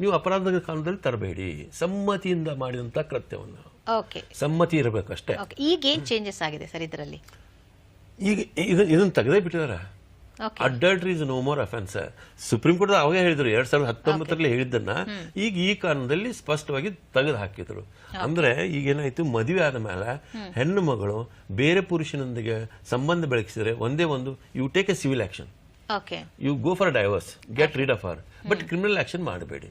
ನೀವು ಅಪರಾಧದ ಕಾಲದಲ್ಲಿ ತರಬೇಡಿ. ಸಮ್ಮತಿಯಿಂದ ಮಾಡಿದಂತ ಕೃತ್ಯವನ್ನು. ಓಕೆ ಸಮ್ಮತಿ ಇರಬೇಕಷ್ಟೇ. ಈಗ ಏನ್ ಚೇಂಜಸ್ ಆಗಿದೆ ಸರ್ ಇದರಲ್ಲಿ? ಈಗ ಇದನ್ನ ತೆಗೆದೇ ಬಿಟ್ಟಿದಾರ. Adultery is no more offence supreme court ಅವಾಗ ಹೇಳಿದ್ರು ಎರಡ್ ಸಾವಿರದ ಹತ್ತೊಂಬತ್ತರಲ್ಲಿ ಹೇಳಿದ್ದನ್ನ ಈಗ ಈ ಕಾರಣದಲ್ಲಿ ಸ್ಪಷ್ಟವಾಗಿ ತೆಗೆದು ಹಾಕಿದ್ರು. ಅಂದ್ರೆ ಈಗ ಏನಾಯ್ತು ಮದುವೆ ಆದ ಮೇಲೆ ಹೆಣ್ಣು ಮಗಳು ಬೇರೆ ಪುರುಷನೊಂದಿಗೆ ಸಂಬಂಧ ಬೆಳಗಿಸಿದ್ರೆ ಒಂದೇ ಒಂದು you take a civil action you go for divorce get rid of or but criminal action ಮಾಡಬೇಡಿ.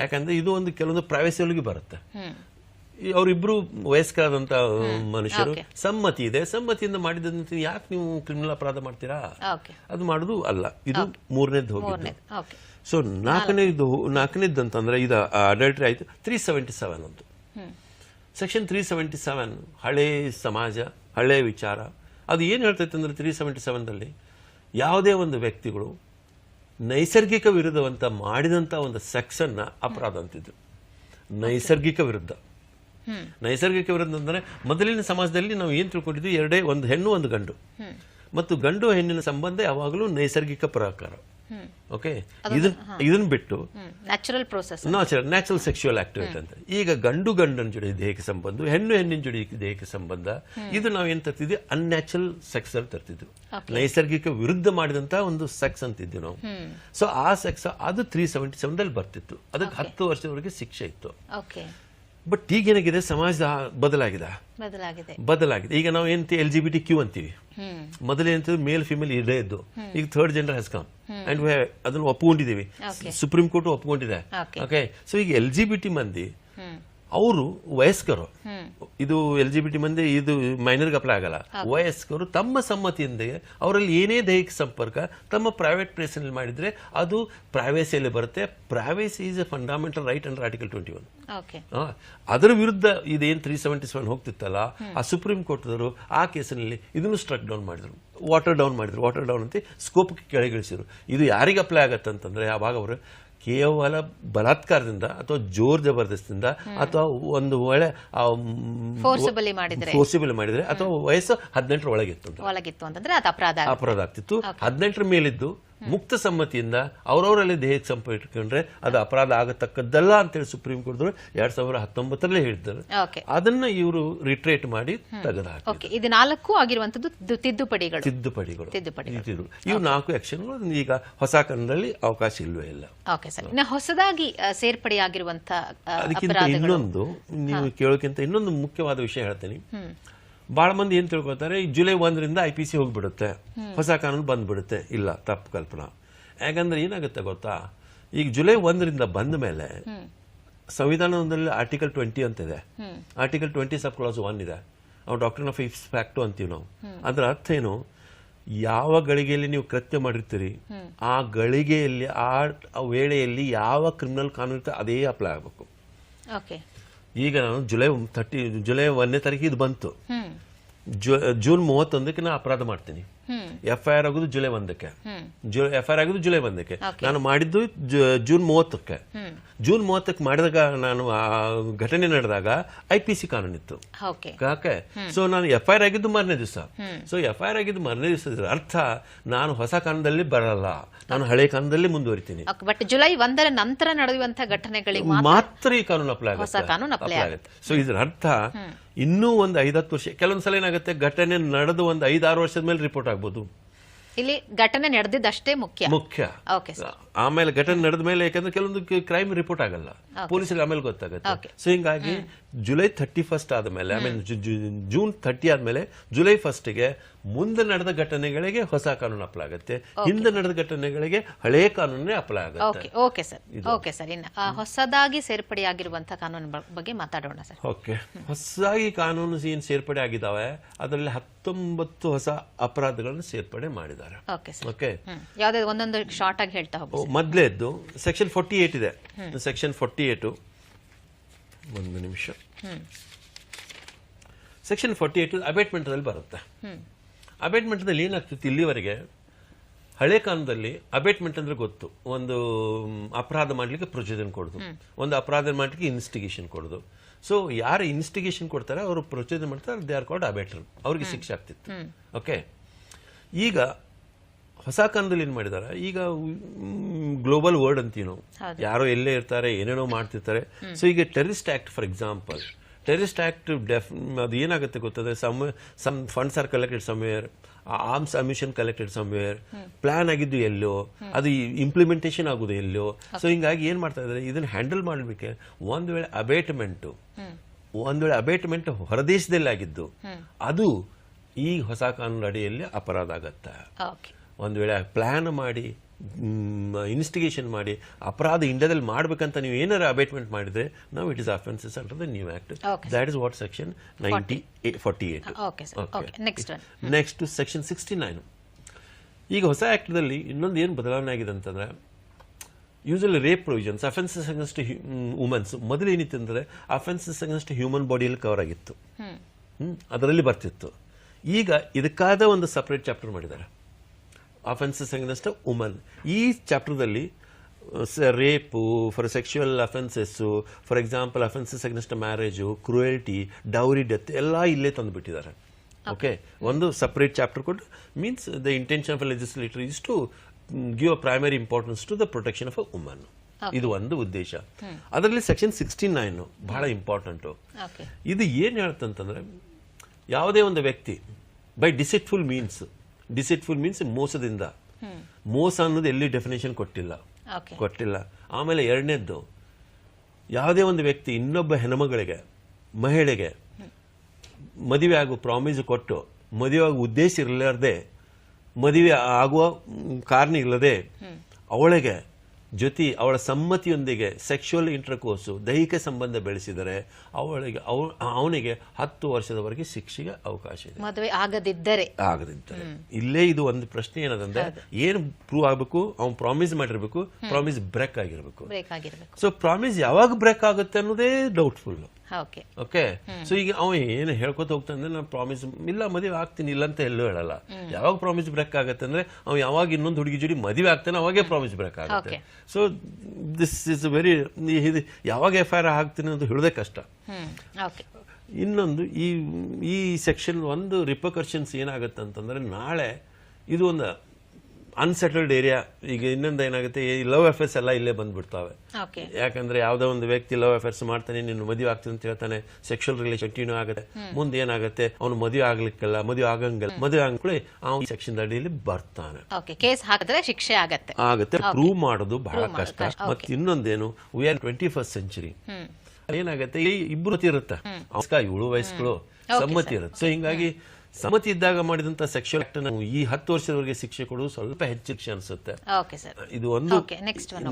ಯಾಕಂದ್ರೆ ಇದು ಒಂದು ಕೆಲವೊಂದು ಪ್ರೈವಸಿ ಒಳಗೆ ಬರುತ್ತೆ. ಅವರಿಬ್ರು ವಯಸ್ಕರಾದಂತ ಮನುಷ್ಯರು. ಸಮ್ಮತಿ ಇದೆ. ಸಮ್ಮತಿಯಿಂದ ಮಾಡಿದಂತ ಯಾಕೆ ನೀವು ಕ್ರಿಮಿನಲ್ ಅಪರಾಧ ಮಾಡ್ತೀರಾ? ಅದು ಮಾಡುದು ಅಲ್ಲ. ಇದು ಮೂರನೇದು ಹೋಗಿದ್ದು. ಸೊ ನಾಲ್ಕನೇದು ನಾಲ್ಕನೇದು ಅಂತಂದ್ರೆ ಇದು ಅಡಲ್ಟ್ರಿ ಆಯ್ತು. ತ್ರೀ ಸೆವೆಂಟಿ ಸೆವೆನ್ ಅಂತ. ಸೆಕ್ಷನ್ ತ್ರೀ ಸೆವೆಂಟಿ ಸೆವೆನ್ ಹಳೆ ಸಮಾಜ ಹಳೆ ವಿಚಾರ. ಅದು ಏನು ಹೇಳ್ತೈತೆ ಅಂದ್ರೆ ತ್ರೀ ಸೆವೆಂಟಿ ಸೆವೆನ್ದಲ್ಲಿ ಯಾವುದೇ ಒಂದು ವ್ಯಕ್ತಿಗಳು ನೈಸರ್ಗಿಕ ವಿರುದ್ಧವಂತ ಮಾಡಿದಂತ ಒಂದು ಸೆಕ್ಸನ್ನ ಅಪರಾಧ ಅಂತಿದ್ರು. ನೈಸರ್ಗಿಕ ವಿರುದ್ಧ. ನೈಸರ್ಗಿಕ ವಿರುದ್ಧ ಅಂದರೆ ಮೊದಲಿನ ಸಮಾಜದಲ್ಲಿ ನಾವು ಏನು ತಿಳ್ಕೊಂಡಿದ್ವಿ? ಎರಡೇ ಒಂದು ಹೆಣ್ಣು ಒಂದು ಗಂಡು. ಮತ್ತು ಗಂಡು ಹೆಣ್ಣಿನ ಸಂಬಂಧ ಯಾವಾಗಲೂ ನೈಸರ್ಗಿಕ ಪ್ರಕಾರ. ಓಕೆ ಇದನ್ನ ಇದನ್ನ ಬಿಟ್ಟು natural process natural natural sexual activity ಅಂತ. ಈಗ ಗಂಡು ಗಂಡನ ಜೋಡಿ ದೇಹಕ್ಕೆ ಸಂಬಂಧ ಹೆಣ್ಣು ಹೆಣ್ಣಿನ ಜೋಡಿ ದೇಹಕ್ಕೆ ಸಂಬಂಧ ಇದು ನಾವು ಏನ್ ತರ್ತಿದ್ವಿ? ಅನ್ಯಾಚುರಲ್ ಸೆಕ್ಸ್ ಅಲ್ಲಿ ತರ್ತಿದ್ವಿ. ನೈಸರ್ಗಿಕ ವಿರುದ್ಧ ಮಾಡಿದಂತ ಒಂದು ಸೆಕ್ಸ್ ಅಂತಿದ್ವಿ ನಾವು. ಸೊ ಆ ಸೆಕ್ಸ್ ಅದು ತ್ರೀ ಸೆವೆಂಟಿ ಸೆವೆನ್ ಅಲ್ಲಿ ಬರ್ತಿತ್ತು. ಅದಕ್ಕೆ ಹತ್ತು ವರ್ಷದವರೆಗೆ ಶಿಕ್ಷೆ ಇತ್ತು. ಬಟ್ ಈಗೇನಾಗಿದೆ ಸಮಾಜ ಬದಲಾಗಿದೆ. ಬದಲಾಗಿದೆ. ಬದಲಾಗಿದೆ. ಈಗ ನಾವು ಏನ್ L G B T Q ಅಂತೀವಿ. ಮೊದಲೇ ಅಂತಿದ್ದು ಮೇಲ್ ಫಿಮೇಲ್ ಇದೇ ಇದ್ದು. ಈಗ third gender has come and ಅದನ್ನು ಒಪ್ಕೊಂಡಿದ್ದೀವಿ ಸುಪ್ರೀಂ ಕೋರ್ಟ್ ಒಪ್ಪಿಕೊಂಡಿದೆ. ಓಕೆ ಸೊ ಈಗ ಎಲ್ ಜಿ ಬಿ ಟಿ ಮಂದಿ ಅವರು ವಯಸ್ಕರು ಇದು ಎಲ್ ಜಿ ಬಿ ಟಿ ಮಂದಿ ಇದು ಮೈನರ್ಗೆ ಅಪ್ಲೈ ಆಗಲ್ಲ. ವಯಸ್ಕರು ತಮ್ಮ ಸಮ್ಮತಿಯಿಂದ ಅವರಲ್ಲಿ ಏನೇ ದೈಹಿಕ ಸಂಪರ್ಕ ತಮ್ಮ ಪ್ರೈವೇಟ್ ಪ್ಲೇಸಲ್ಲಿ ಮಾಡಿದ್ರೆ ಅದು ಪ್ರೈವೇಸಿಯಲ್ಲಿ ಬರುತ್ತೆ. Privacy is a fundamental right under article twenty one ಅದರ ವಿರುದ್ಧ ಇದೇನು ತ್ರೀ ಸೆವೆಂಟಿ ಸೆವೆನ್ ಹೋಗ್ತಿತ್ತಲ್ಲ ಆ ಸುಪ್ರೀಂ ಕೋರ್ಟ್ದವರು ಆ ಕೇಸಿನಲ್ಲಿ ಇದನ್ನು ಸ್ಟ್ರಕ್ ಡೌನ್ ಮಾಡಿದ್ರು. ವಾಟರ್ ಡೌನ್ ಮಾಡಿದ್ರು. ವಾಟರ್ ಡೌನ್ ಅಂತ ಸ್ಕೋಪ್ ಕೆಳಗಿಳಿಸಿದರು. ಇದು ಯಾರಿಗೆ ಅಪ್ಲೈ ಆಗುತ್ತೆ ಅಂತಂದ್ರೆ ಆವಾಗ ಅವರು ಕೇವಲ ಬಲಾತ್ಕಾರದಿಂದ ಅಥವಾ ಜೋರ್ ಜಬರ್ದಸ್ತಿಂದ ಅಥವಾ ಒಂದು ಒಳ್ಳೆ ಫೋರ್ಸಬಲಿ ಮಾಡಿದ್ರೆ. ಫೋರ್ಸಿಬಲ್ ಮಾಡಿದ್ರೆ ಅಥವಾ ವಯಸ್ಸು ಹದಿನೆಂಟರ ಒಳಗಿತ್ತು ಅಂತ. ಒಳಗಿತ್ತು ಅಂತಂದ್ರೆ ಅದು ಅಪರಾಧ. ಅಪರಾಧ ಆಗ್ತಿತ್ತು. ಹದಿನೆಂಟರ ಮೇಲಿದ್ದು ಮುಕ್ತ ಸಮ್ಮತಿಯಿಂದ ಅವರವರಲ್ಲಿ ದೇಹಕ್ಕೆ ಸಂಪರ್ಕ ಇಟ್ಕೊಂಡ್ರೆ ಅದು ಅಪರಾಧ ಆಗತಕ್ಕದ್ದಲ್ಲ ಅಂತೇಳಿ ಸುಪ್ರೀಂ ಕೋರ್ಟ್ ಎರಡ್ ಸಾವಿರದ ಹತ್ತೊಂಬತ್ತರಲ್ಲೇ ಹೇಳಿದ್ದಾರೆ. ಅದನ್ನ ಇವರು ರಿಟ್ರೇಟ್ ಮಾಡಿ ತೆಗೆದು ಓಕೆ. ಇದು ನಾಲ್ಕು ಆಗಿರುವಂತದ್ದು ತಿದ್ದುಪಡಿಗಳು. ತಿದ್ದುಪಡಿಗಳು. ತಿದ್ದುಪಡಿಗಳು. ಇವು ನಾಲ್ಕು ಆಕ್ಷನ್ಗಳು ಈಗ ಹೊಸ ಕನ್ನಡದಲ್ಲಿ ಅವಕಾಶ ಇಲ್ವೇ ಇಲ್ಲ. Okay sir. ಇನ್ನು ಹೊಸದಾಗಿ ಸೇರ್ಪಡೆ ಸೇರ್ಪಡೆಯಾಗಿರುವಂತ ಆ, ಅದಕ್ಕಿಂತ ಇನ್ನೊಂದು ನೀವು ಕೇಳೋಕ್ಕಿಂತ ಇನ್ನೊಂದು ಮುಖ್ಯವಾದ ವಿಷಯ ಹೇಳ್ತೀನಿ. ಬಹಳ ಮಂದಿ ಏನ್ ತಿಳ್ಕೊತಾರೆ ಈ ಜುಲೈ ಒಂದರಿಂದ ಐ ಪಿ ಸಿ ಹೋಗ್ಬಿಡುತ್ತೆ. ಹೊಸ ಕಾನೂನು ಬಂದ್ಬಿಡುತ್ತೆ. ಇಲ್ಲ ತಪ್ಪು ಕಲ್ಪನಾ. ಯಾಕಂದ್ರೆ ಏನಾಗುತ್ತೆ ಗೊತ್ತಾ? ಈಗ ಜುಲೈ ಒಂದರಿಂದ ಬಂದ ಮೇಲೆ ಸಂವಿಧಾನದಲ್ಲಿ ಆರ್ಟಿಕಲ್ ಟ್ವೆಂಟಿ ಅಂತ ಇದೆ article twenty sub clause one ಇದೆ. ನಾವು ಡಾಕ್ಟರ್ ಆಫ್ ಇಫ್ಸ್ ಫ್ಯಾಕ್ಟು ಅಂತೀವಿ ನಾವು. ಅದರ ಅರ್ಥ ಏನು? ಯಾವ ಗಳಿಗೆಯಲ್ಲಿ ನೀವು ಕೃತ್ಯ ಮಾಡಿರ್ತೀರಿ ಆ ಗಳಿಗೆಯಲ್ಲಿ ಆ ವೇಳೆಯಲ್ಲಿ ಯಾವ ಕ್ರಿಮಿನಲ್ ಕಾನೂನು ಇರುತ್ತೆ ಅದೇ ಅಪ್ಲೈ ಆಗಬೇಕು. ಈಗ ನಾನು ಜುಲೈ ತರ್ಟಿ ಜುಲೈ ಒಂದನೇ ತಾರೀಕು ಇದು ಬಂತು. ಜೂನ್ ಮೂವತ್ತೊಂದಕ್ಕೆ ನಾನು ಅಪರಾಧ ಮಾಡ್ತೀನಿ. ಎಫ್ ಐ ಆರ್ ಆಗೋದು ಜುಲೈ ಒಂದಕ್ಕೆ. ಎಫ್ ಐ ಆರ್ ಆಗೋದು ಜುಲೈ ಒಂದಕ್ಕೆ. ನಾನು ಮಾಡಿದ್ದು ಜೂನ್ ಮೂವತ್ತಕ್ಕೆ. ಜೂನ್ ಮೂವತ್ತಕ್ಕೆ ಮಾಡಿದಾಗ ನಾನು ಆ ಘಟನೆ ನಡೆದಾಗ ಐ ಪಿ ಸಿ ಕಾನೂನಿತ್ತು. ಯಾಕೆ? ಸೊ ನಾನು ಎಫ್ ಐ ಆರ್ ಆಗಿದ್ದು ಮಾರನೇ ದಿವಸ. ಸೊ ಎಫ್ ಐ ಆರ್ ಆಗಿದ್ದು ಮಾರನೇ ದಿವಸದ ಅರ್ಥ ನಾನು ಹೊಸ ಕಾನೂನದಲ್ಲಿ ಬರಲ್ಲ. ನಾನು ಹಳೆ ಕಾನೂನದಲ್ಲಿ ಮುಂದುವರಿತೀನಿ. ಬಟ್ ಜುಲೈ ಒಂದರ ನಂತರ ನಡೆಯುವಂತಹ ಘಟನೆಗಳಿಗೆ ಮಾತ್ರ ಈ ಕಾನೂನು ಅಪ್ಲೈ ಆಗುತ್ತೆ. ಸೊ ಇದರ ಅರ್ಥ ಇನ್ನೂ ಒಂದು ಐದತ್ತು ವರ್ಷ ಕೆಲವೊಂದ್ಸಲ ಏನಾಗುತ್ತೆ ಘಟನೆ ನಡೆದು ಒಂದು ಐದಾರು ವರ್ಷದ ಮೇಲೆ ರಿಪೋರ್ಟ್ ಆಗ್ಬೋದು. ಇಲ್ಲಿ ಘಟನೆ ನಡೆದಿದ್ದಷ್ಟೇ ಮುಖ್ಯ. ಮುಖ್ಯ. ಆಮೇಲೆ ಘಟನೆ ನಡೆದ ಮೇಲೆ ಯಾಕಂದ್ರೆ ಕೆಲವೊಂದು ಕ್ರೈಮ್ ರಿಪೋರ್ಟ್ ಆಗಲ್ಲ. ಪೊಲೀಸರಿಗೆ ಆಮೇಲೆ ಗೊತ್ತಾಗುತ್ತೆ. ಸೊ ಹಿಂಗಾಗಿ ಜುಲೈ ಥರ್ಟಿ ಫಸ್ಟ್ ಆದ್ಮೇಲೆ ಆಮೇಲೆ ಜು- ಜು- ಜೂನ್ ಥರ್ಟಿ ಆದ್ಮೇಲೆ ಜುಲೈ ಫಸ್ಟ್ಗೆ ಮುಂದೆ ನಡೆದ ಘಟನೆಗಳಿಗೆ ಹೊಸ ಕಾನೂನು ಅಪ್ಲೈ ಆಗುತ್ತೆ. ಹಿಂದೆ ನಡೆದ ಘಟನೆಗಳಿಗೆ ಹಳೆ ಕಾನೂನೇ ಅಪ್ಲೈ ಆಗುತ್ತೆ. Okay okay sir okay sir ಇನ್ನು ಹೊಸದಾಗಿ ಸೇರ್ಪಡೆಯಾಗಿರುವಂತಹ ಕಾನೂನು ಬಗ್ಗೆ ಮಾತಾಡೋಣ ಸರ್ ಓಕೆ ಹೊಸದಾಗಿ ಕಾನೂನು ಏನ್ ಸೇರ್ಪಡೆ ಆಗಿದಾವೆ ಅದರಲ್ಲಿ ಹತ್ತೊಂಬತ್ತು ಹೊಸ ಅಪರಾಧಗಳನ್ನು ಸೇರ್ಪಡೆ ಮಾಡಿದ್ದಾರೆ. ಓಕೆ ಯಾವ್ದೇ ಒಂದೊಂದು ಶಾರ್ಟ್ ಆಗಿ ಹೇಳ್ತಾ ಹೋಗಿ ಮೊದಲೇದ್ದು ಸೆಕ್ಷನ್ ಫೋರ್ಟಿ ಏಟ್ ಇದೆ. ಸೆಕ್ಷನ್ ಫೋರ್ಟಿ ಏಟು ಒಂದು ನಿಮಿಷ. ಸೆಕ್ಷನ್ ಫೋರ್ಟಿ ಏಟ್ ಅಬೇಟ್ಮೆಂಟದಲ್ಲಿ ಬರುತ್ತೆ. ಹ್ಮ್ ಅಬೇಟ್ಮೆಂಟದಲ್ಲಿ ಏನಾಗ್ತಿತ್ತು ಇಲ್ಲಿವರೆಗೆ? ಹಳೆ ಕಾಲದಲ್ಲಿ ಅಬೇಟ್ಮೆಂಟ್ ಅಂದ್ರೆ ಗೊತ್ತು. ಒಂದು ಅಪರಾಧ ಮಾಡಲಿಕ್ಕೆ ಪ್ರಚೋದನೆ ಕೊಡೋದು. ಒಂದು ಅಪರಾಧ ಮಾಡಲಿಕ್ಕೆ ಇನ್ಸ್ಟಿಗೇಷನ್ ಕೊಡೋದು. ಸೊ ಯಾರು ಇನ್ಸ್ಟಿಗೇಷನ್ ಕೊಡ್ತಾರೆ ಅವರು ಪ್ರಚೋದನೆ ಮಾಡ್ತಾರೆ ದೇ ಆರ್ ಕಾಲ್ಡ್ ಅಬೇಟರ್. ಅವ್ರಿಗೆ ಶಿಕ್ಷೆ ಆಗ್ತಿತ್ತು. ಓಕೆ? ಈಗ ಹೊಸ ಕಾಲದಲ್ಲಿ ಏನು ಮಾಡಿದ್ದಾರೆ ಈಗ ಗ್ಲೋಬಲ್ ವರ್ಡ್ ಅಂತೀವಿ ನಾವು ಯಾರೋ ಎಲ್ಲೇ ಇರ್ತಾರೆ ಏನೇನೋ ಮಾಡ್ತಿರ್ತಾರೆ. ಸೊ ಈಗ terrorist act for example terrorist act deaf ಅದು ಏನಾಗುತ್ತೆ ಗೊತ್ತದೆ? Some some funds are collected somewhere arms ammunition collected somewhere plan ಆಗಿದ್ದು ಎಲ್ಲೋ? ಅದು ಇಂಪ್ಲಿಮೆಂಟೇಷನ್ ಆಗೋದು ಎಲ್ಲೋ? ಸೊ ಹಿಂಗಾಗಿ ಏನ್ ಮಾಡ್ತಾ ಇದ್ದಾರೆ? ಇದನ್ನ ಹ್ಯಾಂಡಲ್ ಮಾಡಬೇಕೆ ಒಂದು ವೇಳೆ ಅಬೇಟ್ಮೆಂಟು ಒಂದು ವೇಳೆ ಅಬೇಟ್ಮೆಂಟ್ ಹೊರದೇಶದಲ್ಲಿ ಆಗಿದ್ದು ಅದು ಈ ಹೊಸ ಕಾನೂನು ಅಡಿಯಲ್ಲಿ ಅಪರಾಧ ಆಗತ್ತೆ? ಒಂದು ವೇಳೆ ಪ್ಲಾನ್ ಮಾಡಿ ಇನ್ಸ್ಟಿಗೇಷನ್ ಮಾಡಿ ಅಪರಾಧ ಇಂಡಿಯಾದಲ್ಲಿ ಮಾಡಬೇಕಂತ ನೀವು ಏನಾರ ಅಬೇಟ್ಮೆಂಟ್ ಮಾಡಿದ್ರೆ ನಾವು it is offences under the new act. That is what section ninety forty eight next section sixty nine ಈಗ ಹೊಸ ಆಕ್ಟ್ದಲ್ಲಿ ಇನ್ನೊಂದು ಏನು ಬದಲಾವಣೆ ಆಗಿದೆ ಅಂತಂದ್ರೆ usually rape provisions offences against womens ಮೊದಲು ಏನಿತ್ತು ಅಂದರೆ ಅಫೆನ್ಸಸ್ ಅಗೇನ್ಸ್ಟ್ ಹ್ಯೂಮನ್ ಬಾಡಿಯಲ್ಲಿ ಕವರ್ ಆಗಿತ್ತು. ಅದರಲ್ಲಿ ಬರ್ತಿತ್ತು. ಈಗ ಇದಕ್ಕಾದ ಒಂದು ಸಪ್ರೇಟ್ ಚಾಪ್ಟರ್ ಮಾಡಿದ್ದಾರೆ. ಅಫೆನ್ಸಸ್ ಅಗೇನ್ಸ್ಟ್ ವುಮನ್ ಈ ಚಾಪ್ಟರ್ದಲ್ಲಿ rape for sexual offences for example offences against marriage cruelty dowry death ಎಲ್ಲ ಇಲ್ಲೇ ತಂದುಬಿಟ್ಟಿದ್ದಾರೆ ಓಕೆ ಒಂದು ಸಪ್ರೇಟ್ ಚಾಪ್ಟರ್ ಕೊಟ್ಟು means the intention of legislator is to give a primary importance to the protection of a woman ಇದು ಒಂದು ಉದ್ದೇಶ. ಅದರಲ್ಲಿ section sixty nine ಬಹಳ ಇಂಪಾರ್ಟೆಂಟು ಇದು ಏನು ಹೇಳುತ್ತಂತಂದ್ರೆ ಯಾವುದೇ ಒಂದು ವ್ಯಕ್ತಿ by deceitful means deceitful means ಮೋಸದಿಂದ. ಮೋಸ ಅನ್ನೋದು ಎಲ್ಲಿ ಡೆಫಿನೇಷನ್ ಕೊಟ್ಟಿಲ್ಲ. ಕೊಟ್ಟಿಲ್ಲ. ಆಮೇಲೆ ಎರಡನೇದ್ದು ಯಾವುದೇ ಒಂದು ವ್ಯಕ್ತಿ ಇನ್ನೊಬ್ಬ ಹೆಣ್ಮಗಳಿಗೆ ಮಹಿಳೆಗೆ ಮದುವೆ ಆಗೋ ಪ್ರಾಮಿಸ್ ಕೊಟ್ಟು ಮದುವೆ ಆಗೋ ಉದ್ದೇಶ ಇರಲಾರ್ದೆ ಮದುವೆ ಆಗುವ ಕಾರಣ ಇಲ್ಲದೆ ಅವಳಿಗೆ ಜೊತೆ ಅವಳ ಸಮ್ಮತಿಯೊಂದಿಗೆ ಸೆಕ್ಷುವಲ್ ಇಂಟರ್ಕೋರ್ಸು ದೈಹಿಕ ಸಂಬಂಧ ಬೆಳೆಸಿದರೆ ಅವಳಿಗೆ ಅವ ಅವನಿಗೆ ಹತ್ತು ವರ್ಷದವರೆಗೆ ಶಿಕ್ಷೆಗೆ ಅವಕಾಶ ಇದೆ. ಮದುವೆ ಆಗದಿದ್ದರೆ. ಆಗದಿದ್ದರೆ. ಇಲ್ಲೇ ಇದು ಒಂದು ಪ್ರಶ್ನೆ ಏನದಂದ್ರೆ ಏನು ಪ್ರೂವ್ ಆಗಬೇಕು ಅವ್ನು ಪ್ರಾಮಿಸ್ ಮಾಡಿರ್ಬೇಕು ಪ್ರಾಮಿಸ್ ಬ್ರೇಕ್ ಆಗಿರ್ಬೇಕು. ಬ್ರೇಕ್ ಆಗಿರ್ಬೇಕು. ಸೊ ಪ್ರಾಮಿಸ್ ಯಾವಾಗ ಬ್ರೇಕ್ ಆಗುತ್ತೆ ಅನ್ನೋದೇ ಡೌಟ್ಫುಲ್ ಓಕೆ ಸೊ ಈಗ ಅವ ಏನು ಹೇಳ್ಕೊತ ಹೋಗ್ತಾನೆ ನಾನು ಪ್ರಾಮಿಸ್ ಇಲ್ಲ ಮದುವೆ ಆಗ್ತೀನಿ ಇಲ್ಲ ಅಂತ ಎಲ್ಲೂ ಹೇಳಲ್ಲ. ಯಾವಾಗ ಪ್ರಾಮಿಸ್ ಬ್ರೇಕ್ ಆಗುತ್ತೆ ಅಂದ್ರೆ ಅವ್ ಯಾವಾಗ ಇನ್ನೊಂದು ಹುಡುಗಿ ಜೋಡಿ ಮದುವೆ ಆಗ್ತಾನೆ ಅವಾಗೇ ಪ್ರಾಮಿಸ್ ಬ್ರೇಕ್ ಆಗುತ್ತೆ. ಸೊ ದಿಸ್ ಇಸ್ ವೆರಿ ಇದು ಯಾವಾಗ ಎಫ್ ಐ ಆರ್ ಆಗ್ತೀನಿ ಅಂತ ಹೇಳೋದೇ ಕಷ್ಟ. ಇನ್ನೊಂದು ಈ ಈ ಸೆಕ್ಷನ್ ಒಂದು ರಿಪಕರ್ಷನ್ಸ್ ಏನಾಗುತ್ತೆ ಅಂತಂದ್ರೆ ನಾಳೆ ಇದು ಒಂದು ಅನ್ಸೆಟಲ್ಡ್ ಏರಿಯಾ ಈಗ ಇನ್ನೊಂದು ಏನಾಗುತ್ತೆ ಈ ಲವ್ ಅಫೇರ್ಸ್ ಎಲ್ಲ ಇಲ್ಲೇ ಬಂದ್ಬಿಡ್ತಾವೆ. ಯಾಕಂದ್ರೆ ಯಾವುದೋ ಒಂದು ವ್ಯಕ್ತಿ ಲವ್ ಅಫೇರ್ಸ್ ಮಾಡ್ತಾನೆ ನೀನು ಮದುವೆ ಆಗ್ತದೆ ಅಂತ ಹೇಳ್ತಾನೆ ಸೆಕ್ಷುವಲ್ ರಿಲೇಷನ್ ಕಂಟಿನ್ಯೂ ಆಗುತ್ತೆ. ಮುಂದೆ ಏನಾಗುತ್ತೆ ಅವನು ಮದುವೆ ಆಗ್ಲಿಕ್ಕಲ್ಲ ಮದುವೆ ಆಗಂಗಿಲ್ಲ ಮದುವೆ ಆಗ್ಕೊಳ್ಳಿ ಅವ್ನು ಸೆಕ್ಷನ್ ಅಡಿಯಲ್ಲಿ ಬರ್ತಾನೆ. ಕೇಸ್ ಹಾಕಿದ್ರೆ ಶಿಕ್ಷೆ ಆಗುತ್ತೆ. ಆಗುತ್ತೆ ಪ್ರೂವ್ ಮಾಡೋದು ಬಹಳ ಕಷ್ಟ. ಮತ್ತೆ ಇನ್ನೊಂದೇನು we are twenty first century ಏನಾಗುತ್ತೆ ಹೊತ್ತಿ ಇರುತ್ತೆ ಅವಸ್ಕ ಏಳು ವಯಸ್ಸುಗಳು ಸಮ್ಮತಿ ಇರುತ್ತೆ. ಸೊ ಹಿಂಗಾಗಿ ಸಮ್ಮತಿ ಇದ್ದಾಗ ಮಾಡಿದಂತ ಸೆಕ್ಷುವಲ್ ಆಕ್ಟ್ ನಾವು ಈ ಹತ್ತು ವರ್ಷದವರೆಗೆ ಶಿಕ್ಷೆ ಕೊಡೋದು ಸ್ವಲ್ಪ ಹೆಚ್ಚು ಶಿಕ್ಷೆ ಅನ್ಸುತ್ತೆ. ಇದು ಒಂದು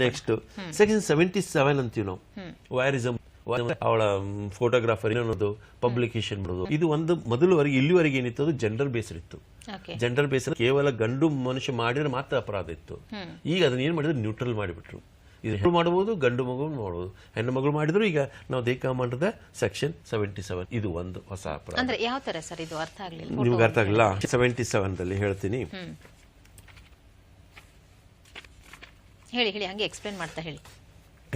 ನೆಕ್ಸ್ಟ್ ಸೆಕ್ಷನ್ ಸೆವೆಂಟಿ ಸೆವೆನ್ ಅಂತೀವಿ ನಾವು. ವೈರಿಸಮ್ ಅವಳ ಫೋಟೋಗ್ರಾಫರ್ ಅನ್ನೋದು ಪಬ್ಲಿಕೇಶನ್ ಮಾಡೋದು ಇದು ಒಂದು ಮೊದಲವರೆಗೆ ಇಲ್ಲಿವರೆಗೆ ಏನಿತ್ತು ಅದು ಜೆಂಡರ್ ಬೇಸ್ಡ್ ಇತ್ತು. ಓಕೆ ಜೆಂಡರ್ ಬೇಸ್ ಕೇವಲ ಗಂಡು ಮನುಷ್ಯ ಮಾಡಿದ್ರೆ ಮಾತ್ರ ಅಪರಾಧ ಇತ್ತು. ಈಗ ಅದನ್ನ ಏನ್ ಮಾಡಿದ್ರು ನ್ಯೂಟ್ರಲ್ ಮಾಡಿಬಿಟ್ರು. ಇದು ಮಾಡಬಹುದು ಗಂಡು ಮಗು ಮಾಡಬಹುದು ಹೆಣ್ಣು ಮಗಳು ಮಾಡಿದ್ರು ಈಗ ನಾವು ದೇಕ ಮಾಡಿದ ಸೆಕ್ಷನ್ ಸೆವೆಂಟಿ ಸೆವೆನ್ ಇದು ಒಂದು ಹೊಸ ಅಪರಾಧ ಅಂದ್ರೆ ಯಾವ ತರ ಸರ್ ಇದು ಅರ್ಥ ಆಗಲಿಲ್ಲ? ನಿಮ್ಗೆ ಅರ್ಥ ಆಗಲ್ಲ ಸೆವೆಂಟಿ ಸೆವೆನ್ ದಲ್ಲಿ ಹೇಳ್ತೀನಿ ಹೇಳಿ ಹೇಳಿ ಹಂಗೆ ಎಕ್ಸ್ಪ್ಲೇನ್ ಮಾಡ್ತಾ ಹೇಳಿ.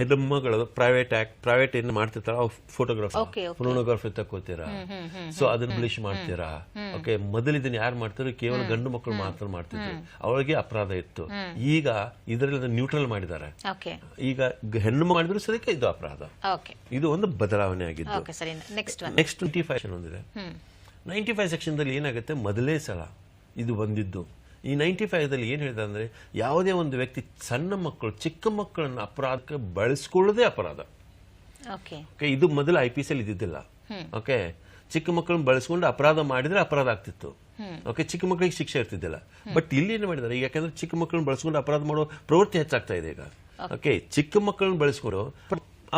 ಹೆಣ್ಣುಮಗಳು ಪ್ರೈವೇಟ್ ಆಕ್ಟ್ ಪ್ರೈವೇಟ್ ಏನ್ ಮಾಡ್ತಿರ್ತಾರ Okay, okay. ಫೋಟೋಗ್ರಫಿ ತಕ್ಕೋತೀರಾ ಸೊ ಅದನ್ನ ಬ್ಲೀಚ್ ಮಾಡ್ತೀರಾ? ಓಕೆ ಮೊದಲು ಇದನ್ನ ಯಾರು ಮಾಡ್ತಾರೆ ಕೇವಲ ಗಂಡು ಮಕ್ಕಳು ಮಾತ್ರ ಮಾಡ್ತಿದ್ರು. ಅವಳಿಗೆ ಅಪರಾಧ ಇತ್ತು. ಈಗ ಇದರಲ್ಲಿ ನ್ಯೂಟ್ರಲ್ ಮಾಡಿದ್ದಾರೆ. ಈಗ ಹೆಣ್ಣು ಮಾಡಿದ್ರು ಸದ್ಯಕ್ಕೆ ಇದು ಅಪರಾಧ. ಇದು ಒಂದು ಬದಲಾವಣೆ ಆಗಿದ್ದು. ನೆಕ್ಸ್ಟ್ ಟ್ವೆಂಟಿ ಫೈವ್ ಒಂದಿದೆ. ನೈಂಟಿ ಫೈವ್ ಸೆಕ್ಷನ್ದಲ್ಲಿ ಏನಾಗುತ್ತೆ? ಮೊದಲೇ ಸಲ ಇದು ಬಂದಿದ್ದು. ಈ ನೈಂಟಿ ಫೈವ್ದಲ್ಲಿ ಏನು ಹೇಳಿದೆ ಅಂದರೆ ಯಾವುದೇ ಒಂದು ವ್ಯಕ್ತಿ ಸಣ್ಣ ಮಕ್ಕಳು ಚಿಕ್ಕ ಮಕ್ಕಳನ್ನು ಅಪರಾಧಕ್ಕೆ ಬಳಸ್ಕೊಳ್ಳೋದೇ ಅಪರಾಧ. ಓಕೆ ಇದು ಮೊದಲು ಐ ಪಿ ಸಿ ಇದ್ದಿದ್ದಿಲ್ಲ. ಓಕೆ ಚಿಕ್ಕ ಮಕ್ಕಳನ್ನ ಬಳಸ್ಕೊಂಡು ಅಪರಾಧ ಮಾಡಿದ್ರೆ ಅಪರಾಧ ಆಗ್ತಿತ್ತು. ಓಕೆ ಚಿಕ್ಕ ಮಕ್ಕಳಿಗೆ ಶಿಕ್ಷೆ ಇರ್ತಿದ್ದಿಲ್ಲ. ಬಟ್ ಇಲ್ಲಿ ಏನು ಮಾಡಿದ್ದಾರೆ? ಈಗ ಯಾಕಂದ್ರೆ ಚಿಕ್ಕ ಮಕ್ಕಳನ್ನ ಬಳಸ್ಕೊಂಡು ಅಪರಾಧ ಮಾಡೋ ಪ್ರವೃತ್ತಿ ಹೆಚ್ಚಾಗ್ತಾ ಇದೆ ಈಗ. ಓಕೆ ಚಿಕ್ಕ ಮಕ್ಕಳನ್ನ ಬಳಸ್ಕೊಂಡು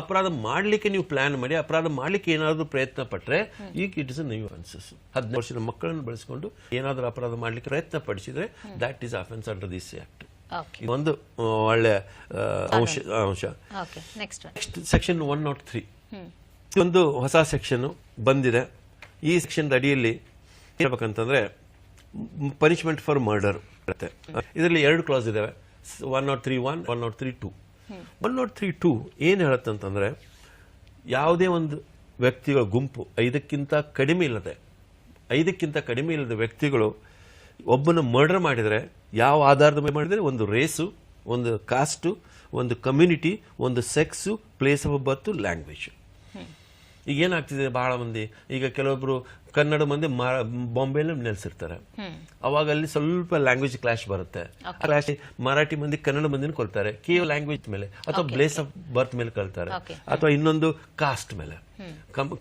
ಅಪರಾಧ ಮಾಡಲಿಕ್ಕೆ ನೀವು ಪ್ಲಾನ್ ಮಾಡಿ ಅಪರಾಧ ಮಾಡಲಿಕ್ಕೆ ಏನಾದರೂ ಪ್ರಯತ್ನ ಪಟ್ಟರೆ ಈ ಇಟ್ ಇಸ್ ನ್ಯೂ ಅನ್ಸಸ್ ಹದಿನೈದು ವರ್ಷದ ಮಕ್ಕಳನ್ನು ಬಳಸಿಕೊಂಡು ಏನಾದರೂ ಅಪರಾಧ ಮಾಡಲಿಕ್ಕೆ ಪ್ರಯತ್ನ ಪಡಿಸಿದ್ರೆ that is offence under this act ಒಂದು ಒಳ್ಳೆ ಅಂಶ ಅಂಶ. Next section one nought three ಒಂದು ಹೊಸ ಸೆಕ್ಷನ್ ಬಂದಿದೆ. ಈ ಸೆಕ್ಷನ್ ಅಡಿಯಲ್ಲಿ ಹೇಳ್ಬೇಕಂತಂದ್ರೆ ಪನಿಷ್ಮೆಂಟ್ ಫಾರ್ ಮರ್ಡರ್ ಇದರಲ್ಲಿ ಎರಡು ಕ್ಲಾಸ್ ಇದಾವೆ. One nought three one one nought three two one nought three two ಏನು ಹೇಳುತ್ತಂತಂದ್ರೆ ಯಾವುದೇ ಒಂದು ವ್ಯಕ್ತಿಗಳ ಗುಂಪು ಐದಕ್ಕಿಂತ ಕಡಿಮೆ ಇಲ್ಲದೆ ಐದಕ್ಕಿಂತ ಕಡಿಮೆ ಇಲ್ಲದ ವ್ಯಕ್ತಿಗಳು ಒಬ್ಬನ ಮರ್ಡರ್ ಮಾಡಿದರೆ ಯಾವ ಆಧಾರದ ಮೇಲೆ ಮಾಡಿದರೆ? ಒಂದು ರೇಸು ಒಂದು ಕಾಸ್ಟು ಒಂದು ಕಮ್ಯುನಿಟಿ ಒಂದು sex place of birth language ಈಗ ಏನಾಗ್ತಿದೆ? ಬಹಳ ಮಂದಿ ಈಗ ಕೆಲವೊಬ್ರು ಕನ್ನಡ ಮಂದಿ ಬಾಂಬೆಯಲ್ಲಿ ನೆಲೆಸಿರ್ತಾರೆ. ಅವಾಗ ಅಲ್ಲಿ ಸ್ವಲ್ಪ ಲ್ಯಾಂಗ್ವೇಜ್ ಕ್ಲಾಶ್ ಬರುತ್ತೆ. ಕ್ಲಾಶ್ ಮರಾಠಿ ಮಂದಿ ಕನ್ನಡ ಮಂದಿನ ಕೊಲ್ತಾರೆ. ಕೇವಲ ಲ್ಯಾಂಗ್ವೇಜ್ ಮೇಲೆ ಅಥವಾ ಪ್ಲೇಸ್ ಆಫ್ ಬರ್ತ್ ಮೇಲೆ ಕಲ್ತಾರೆ ಅಥವಾ ಇನ್ನೊಂದು ಕಾಸ್ಟ್ ಮೇಲೆ.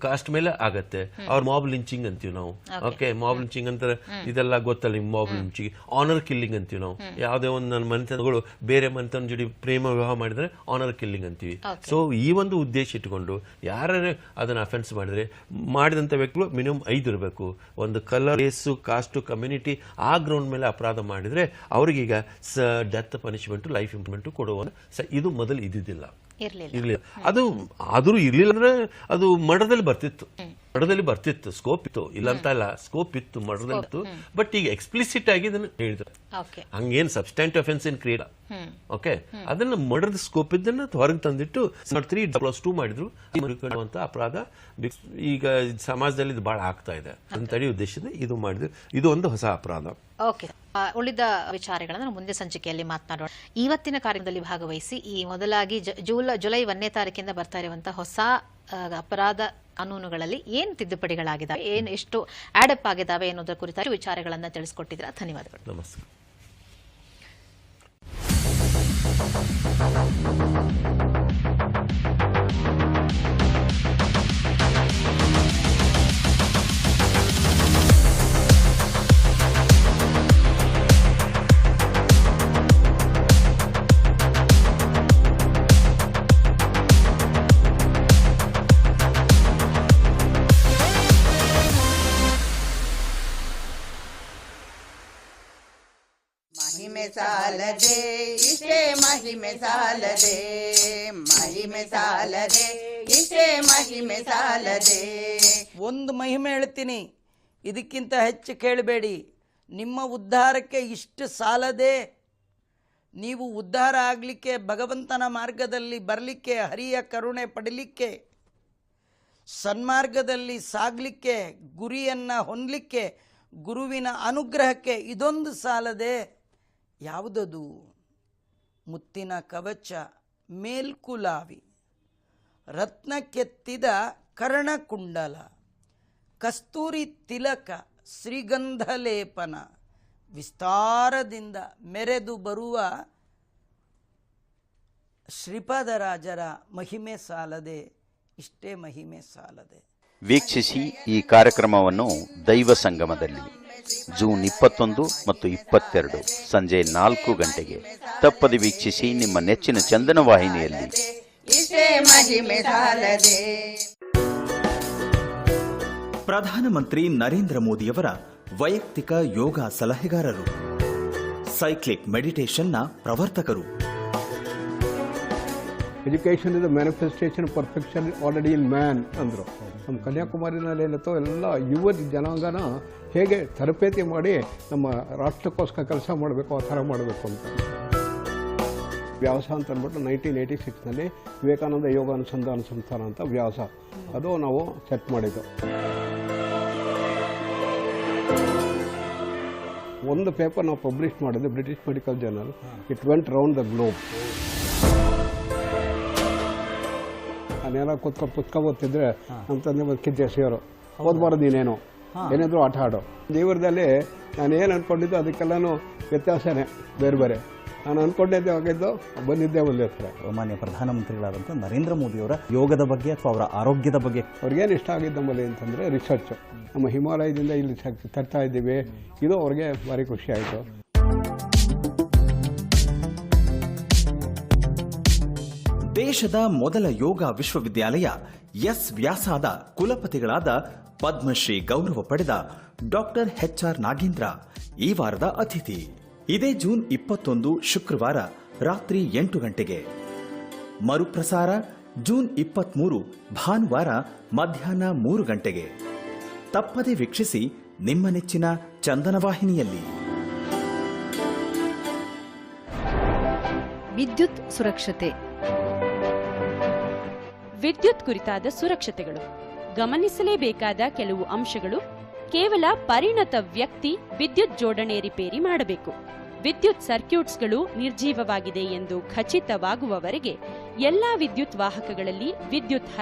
ಕಾಸ್ಟ್ ಮೇಲೆ ಆಗತ್ತೆ. ಅವ್ರ ಮಾಬ್ ಲಿಂಚಿಂಗ್ ಅಂತೀವಿ ನಾವು. ಓಕೆ ಮಾಬ್ ಲಿಂಚಿಂಗ್ ಅಂತಾರೆ. ಇದೆಲ್ಲ ಗೊತ್ತಲ್ಲ ನಿಮ್ ಮಾಬ್ ಲಿಂಚಿಂಗ್ ಆನರ್ ಕಿಲ್ಲಿಂಗ್ ಅಂತೀವಿ ನಾವು. ಯಾವುದೇ ಒಂದು ನನ್ನ ಮನೆತನಗಳು ಬೇರೆ ಮನೆತನ ಜೋಡಿ ಪ್ರೇಮ ವಿವಾಹ ಮಾಡಿದ್ರೆ ಆನರ್ ಕಿಲ್ಲಿಂಗ್ ಅಂತೀವಿ. ಸೊ ಈ ಒಂದು ಉದ್ದೇಶ ಇಟ್ಕೊಂಡು ಯಾರೇ ಅದನ್ನ ಅಫೆನ್ಸ್ ಮಾಡಿದ್ರೆ ಮಾಡಿದಂತ ವ್ಯಕ್ತಿಗಳು ಮಿನಿಮಮ್ ಐದು ಇರಬೇಕು ಒಂದು ಕಲರ್ ರೇಸು ಕಾಸ್ಟು ಕಮ್ಯುನಿಟಿ ಆ ಗ್ರೌಂಡ್ ಮೇಲೆ ಅಪರಾಧ ಮಾಡಿದ್ರೆ ಅವ್ರಿಗೀಗ ಸ ಡೆತ್ ಪನಿಷ್ಮೆಂಟು ಲೈಫ್ ಇಂಪ್ರೂವ್ಮೆಂಟು ಕೊಡುವ ಸ ಇದು ಮೊದಲು ಇದ್ದಿದ್ದಿಲ್ಲ. ಇರ್ಲಿಲ್ಲ. ಇರ್ಲಿಲ್ಲ. ಅದು ಆದರೂ ಇರಲಿಲ್ಲ ಅಂದರೆ ಅದು ಮಠದಲ್ಲಿ ಬರ್ತಿತ್ತು. ಮಠದಲ್ಲಿ ಬರ್ತಿತ್ತು ಸ್ಕೋಪ್ ಇತ್ತು. ಇಲ್ಲ ಅಂತ ಅಲ್ಲ ಸ್ಕೋಪ್ ಇತ್ತು ಮಠದಲ್ಲಿ ಇತ್ತು. ಬಟ್ ಈಗ ಎಕ್ಸ್ಪ್ಲಿಸಿಟ್ ಆಗಿ ಇದನ್ನು ಹೇಳಿದ್ರು. ಹಂಗೇನ್ ಸಬ್ಸ್ಟ್ಯಾಂಟ್ ಅಫೆನ್ಸ್ ಇನ್ ಕ್ರೀಡಾ ಓಕೆ ಅದನ್ನ ಮರ್ಡರ್ ಸ್ಕೋಪ್ ಇದನ್ನ ಹೊರಗೆ ತಂದಿಟ್ಟು ತ್ರೀ ಪ್ಲಸ್ ಟೂ ಮಾಡಿದ್ರು. ಅಂತ ಅಪರಾಧ ಈಗ ಸಮಾಜದಲ್ಲಿ ಇದು ಬಹಳ ಆಗ್ತಾ ಇದೆ. ಅದನ್ನ ಉದ್ದೇಶದ ಉದ್ದೇಶದಿಂದ ಇದು ಮಾಡಿದ್ರು. ಇದು ಒಂದು ಹೊಸ ಅಪರಾಧ. ಓಕೆ ಉಳಿದ ವಿಚಾರಗಳನ್ನು ಮುಂದೆ ಸಂಚಿಕೆಯಲ್ಲಿ ಮಾತನಾಡೋಣ. ಇವತ್ತಿನ ಕಾರ್ಯದಲ್ಲಿ ಭಾಗವಹಿಸಿ ಈ ಮೊದಲಾಗಿ ಜೂಲ ಜುಲೈ ಒಂದನೇ ತಾರೀಕಿಂದ ಬರ್ತಾ ಇರುವಂತಹ ಹೊಸ ಅಪರಾಧ ಕಾನೂನುಗಳಲ್ಲಿ ಏನು ತಿದ್ದುಪಡಿಗಳಾಗಿದ್ದಾವೆ ಏನು ಎಷ್ಟು ಆಡಪ್ ಆಗಿದ್ದಾವೆ ಅನ್ನೋದರ ಕುರಿತಾಗಿ ವಿಚಾರಗಳನ್ನು ತಿಳಿಸ್ಕೊಟ್ಟಿದ್ದೀರಾ. ಧನ್ಯವಾದಗಳು. ನಮಸ್ಕಾರ. ಒಂದು ಮಹಿಮೆ ಹೇಳ್ತೀನಿ. ಇದಕ್ಕಿಂತ ಹೆಚ್ಚು ಕೇಳಬೇಡಿ. ನಿಮ್ಮ ಉದ್ಧಾರಕ್ಕೆ ಇಷ್ಟು ಸಾಲದೆ ನೀವು ಉದ್ಧಾರ ಆಗಲಿಕ್ಕೆ, ಭಗವಂತನ ಮಾರ್ಗದಲ್ಲಿ ಬರಲಿಕ್ಕೆ, ಹರಿಯ ಕರುಣೆ ಪಡಲಿಕ್ಕೆ, ಸನ್ಮಾರ್ಗದಲ್ಲಿ ಸಾಗಲಿಕ್ಕೆ, ಗುರಿಯನ್ನು ಹೊಂದಲಿಕ್ಕೆ, ಗುರುವಿನ ಅನುಗ್ರಹಕ್ಕೆ ಇದೊಂದು ಸಾಲದೆ ಯಾವುದದು? ಮುತ್ತಿನ ಕವಚ, ಮೇಲ್ಕುಲಾವಿ ರತ್ನ ಕೆತ್ತಿದ ಕರ್ಣಕುಂಡಲ. ಕಸ್ತೂರಿ ತಿಲಕ ಶ್ರೀಗಂಧಲೇಪನ ವಿಸ್ತಾರದಿಂದ ಮೆರೆದು ಬರುವ ಶ್ರೀಪಾದರಾಜರ ಮಹಿಮೆ ಸಾಲದೆ ಇಷ್ಟೇ ಮಹಿಮೆ ಸಾಲದೆ. ವೀಕ್ಷಿಸಿ ಈ ಕಾರ್ಯಕ್ರಮವನ್ನು ದೈವ ಸಂಗಮದಲ್ಲಿ ಜೂನ್ ಇಪ್ಪತ್ತೊಂದು ಮತ್ತು ಇಪ್ಪತ್ತೆರಡು ಸಂಜೆ ನಾಲ್ಕು ಗಂಟೆಗೆ. ತಪ್ಪದೆ ವೀಕ್ಷಿಸಿ ನಿಮ್ಮ ನೆಚ್ಚಿನ ಚಂದನ ವಾಹಿನಿಯಲ್ಲಿ. ಇಷ್ಟೇ ಮಹಿಮೆ ಸಾಲದೆ. ಪ್ರಧಾನಮಂತ್ರಿ ನರೇಂದ್ರ ಮೋದಿಯವರ ವೈಯಕ್ತಿಕ ಯೋಗ ಸಲಹೆಗಾರರು. ಸೈಕ್ಲಿಕ್ ಮೆಡಿಟೇಷನ್ನ ಪ್ರವರ್ತಕರು. Education is manifestation perfection already in man ಅಂದರು. ನಮ್ಮ ಕನ್ಯಾಕುಮಾರಿನಲ್ಲಿ ಏನಿತ್ತೋ ಎಲ್ಲ ಯುವ ಜನಾಂಗನ ಹೇಗೆ ತರಬೇತಿ ಮಾಡಿ ನಮ್ಮ ರಾಷ್ಟ್ರಕ್ಕೋಸ್ಕರ ಕೆಲಸ ಮಾಡಬೇಕು, ಆ ಥರ ಮಾಡಬೇಕು ಅಂತ. ವ್ಯಾಸ ಅಂತ ಅಂದ್ಬಿಟ್ಟು ನೈನ್ಟೀನ್ ಏಯ್ಟಿ ಸಿಕ್ಸ್ನಲ್ಲಿ ವಿವೇಕಾನಂದ ಯೋಗ ಅನುಸಂಧಾನ ಸಂಸ್ಥಾನ ಅಂತ ವ್ಯಾಸ. ಅದು ನಾವು ಸೆಟ್ ಮಾಡಿದ್ದು. ಒಂದು ಪೇಪರ್ ನಾವು ಪಬ್ಲಿಷ್ ಮಾಡಿದ್ವಿ British Medical Journal it went round the globe ನಾನೇನೋ ಕೂತ್ಕೊಂಡು ಪುಸ್ತಕ ಓದ್ತಿದ್ರೆ ನಮ್ಮ ತಂದೆ ಕಿಜ್ಜೆ ಸೇರು ಓದ್ಬಾರ್ದು ನೀನೇನು? ಏನಾದರೂ ಆಟ ಆಡೋ. ಜೀವನದಲ್ಲಿ ನಾನು ಏನು ಅಂದ್ಕೊಂಡಿದ್ದು ಅದಕ್ಕೆಲ್ಲನೂ ವ್ಯತ್ಯಾಸನೇ ಬೇರೆ ಬೇರೆ. ನಾನು ಅಂದ್ಕೊಂಡಿದ್ದೆ ಆಗಿದ್ದು ಬಂದಿದ್ದೆ ಒಂದೇ ಹತ್ರ. ಮಾನ್ಯ ಪ್ರಧಾನಮಂತ್ರಿಗಳಾದಂಥ ನರೇಂದ್ರ ಮೋದಿಯವರ ಯೋಗದ ಬಗ್ಗೆ ಅಥವಾ ಅವರ ಆರೋಗ್ಯದ ಬಗ್ಗೆ. ಅವ್ರಿಗೇನು ಇಷ್ಟ ಆಗಿದ್ದ ನಮ್ಮಲ್ಲಿ ಅಂತಂದರೆ ರಿಸರ್ಚ್ ನಮ್ಮ ಹಿಮಾಲಯದಿಂದ ಇಲ್ಲಿ ತರ್ತಾ ಇದ್ದೀವಿ. ಇದು ಅವ್ರಿಗೆ ಭಾರಿ ಖುಷಿ ಆಯಿತು. ದೇಶದ ಮೊದಲ ಯೋಗ ವಿಶ್ವವಿದ್ಯಾಲಯ ಎಸ್ ವ್ಯಾಸಾದ ಕುಲಪತಿಗಳಾದ ಪದ್ಮಶ್ರೀ ಗೌರವ ಪಡೆದ ಡಾಕ್ಟರ್ ಎಚ್ ಆರ್ ನಾಗೇಂದ್ರ ಈ ವಾರದ ಅತಿಥಿ. ಇದೇ ಜೂನ್ ಇಪ್ಪತ್ತೊಂದು ಶುಕ್ರವಾರ ರಾತ್ರಿ ಎಂಟು ಗಂಟೆಗೆ. ಮರುಪ್ರಸಾರ ಜೂನ್ ಇಪ್ಪತ್ಮೂರು ಭಾನುವಾರ ಮಧ್ಯಾಹ್ನ ಮೂರು ಗಂಟೆಗೆ. ತಪ್ಪದೆ ವೀಕ್ಷಿಸಿ ನಿಮ್ಮ ನೆಚ್ಚಿನ ಚಂದನ ವಾಹಿನಿಯಲ್ಲಿ ವಿದ್ಯುತ್ ಸುರಕ್ಷತೆ. ವಿದ್ಯುತ್ ಕುರಿತಾದ ಸುರಕ್ಷತೆಗಳು. ಗಮನಿಸಲೇಬೇಕಾದ ಕೆಲವು ಅಂಶಗಳು ಕೇವಲ ಪರಿಣತ ವ್ಯಕ್ತಿ ವಿದ್ಯುತ್ ಜೋಡಣೆ ರಿಪೇರಿ ಮಾಡಬೇಕು. ವಿದ್ಯುತ್ ಸರ್ಕ್ಯೂಟ್ಸ್ಗಳು ನಿರ್ಜೀವವಾಗಿದೆ ಎಂದು ಖಚಿತವಾಗುವವರೆಗೆ ಎಲ್ಲಾ ವಿದ್ಯುತ್ ವಾಹಕಗಳಲ್ಲಿ ವಿದ್ಯುತ್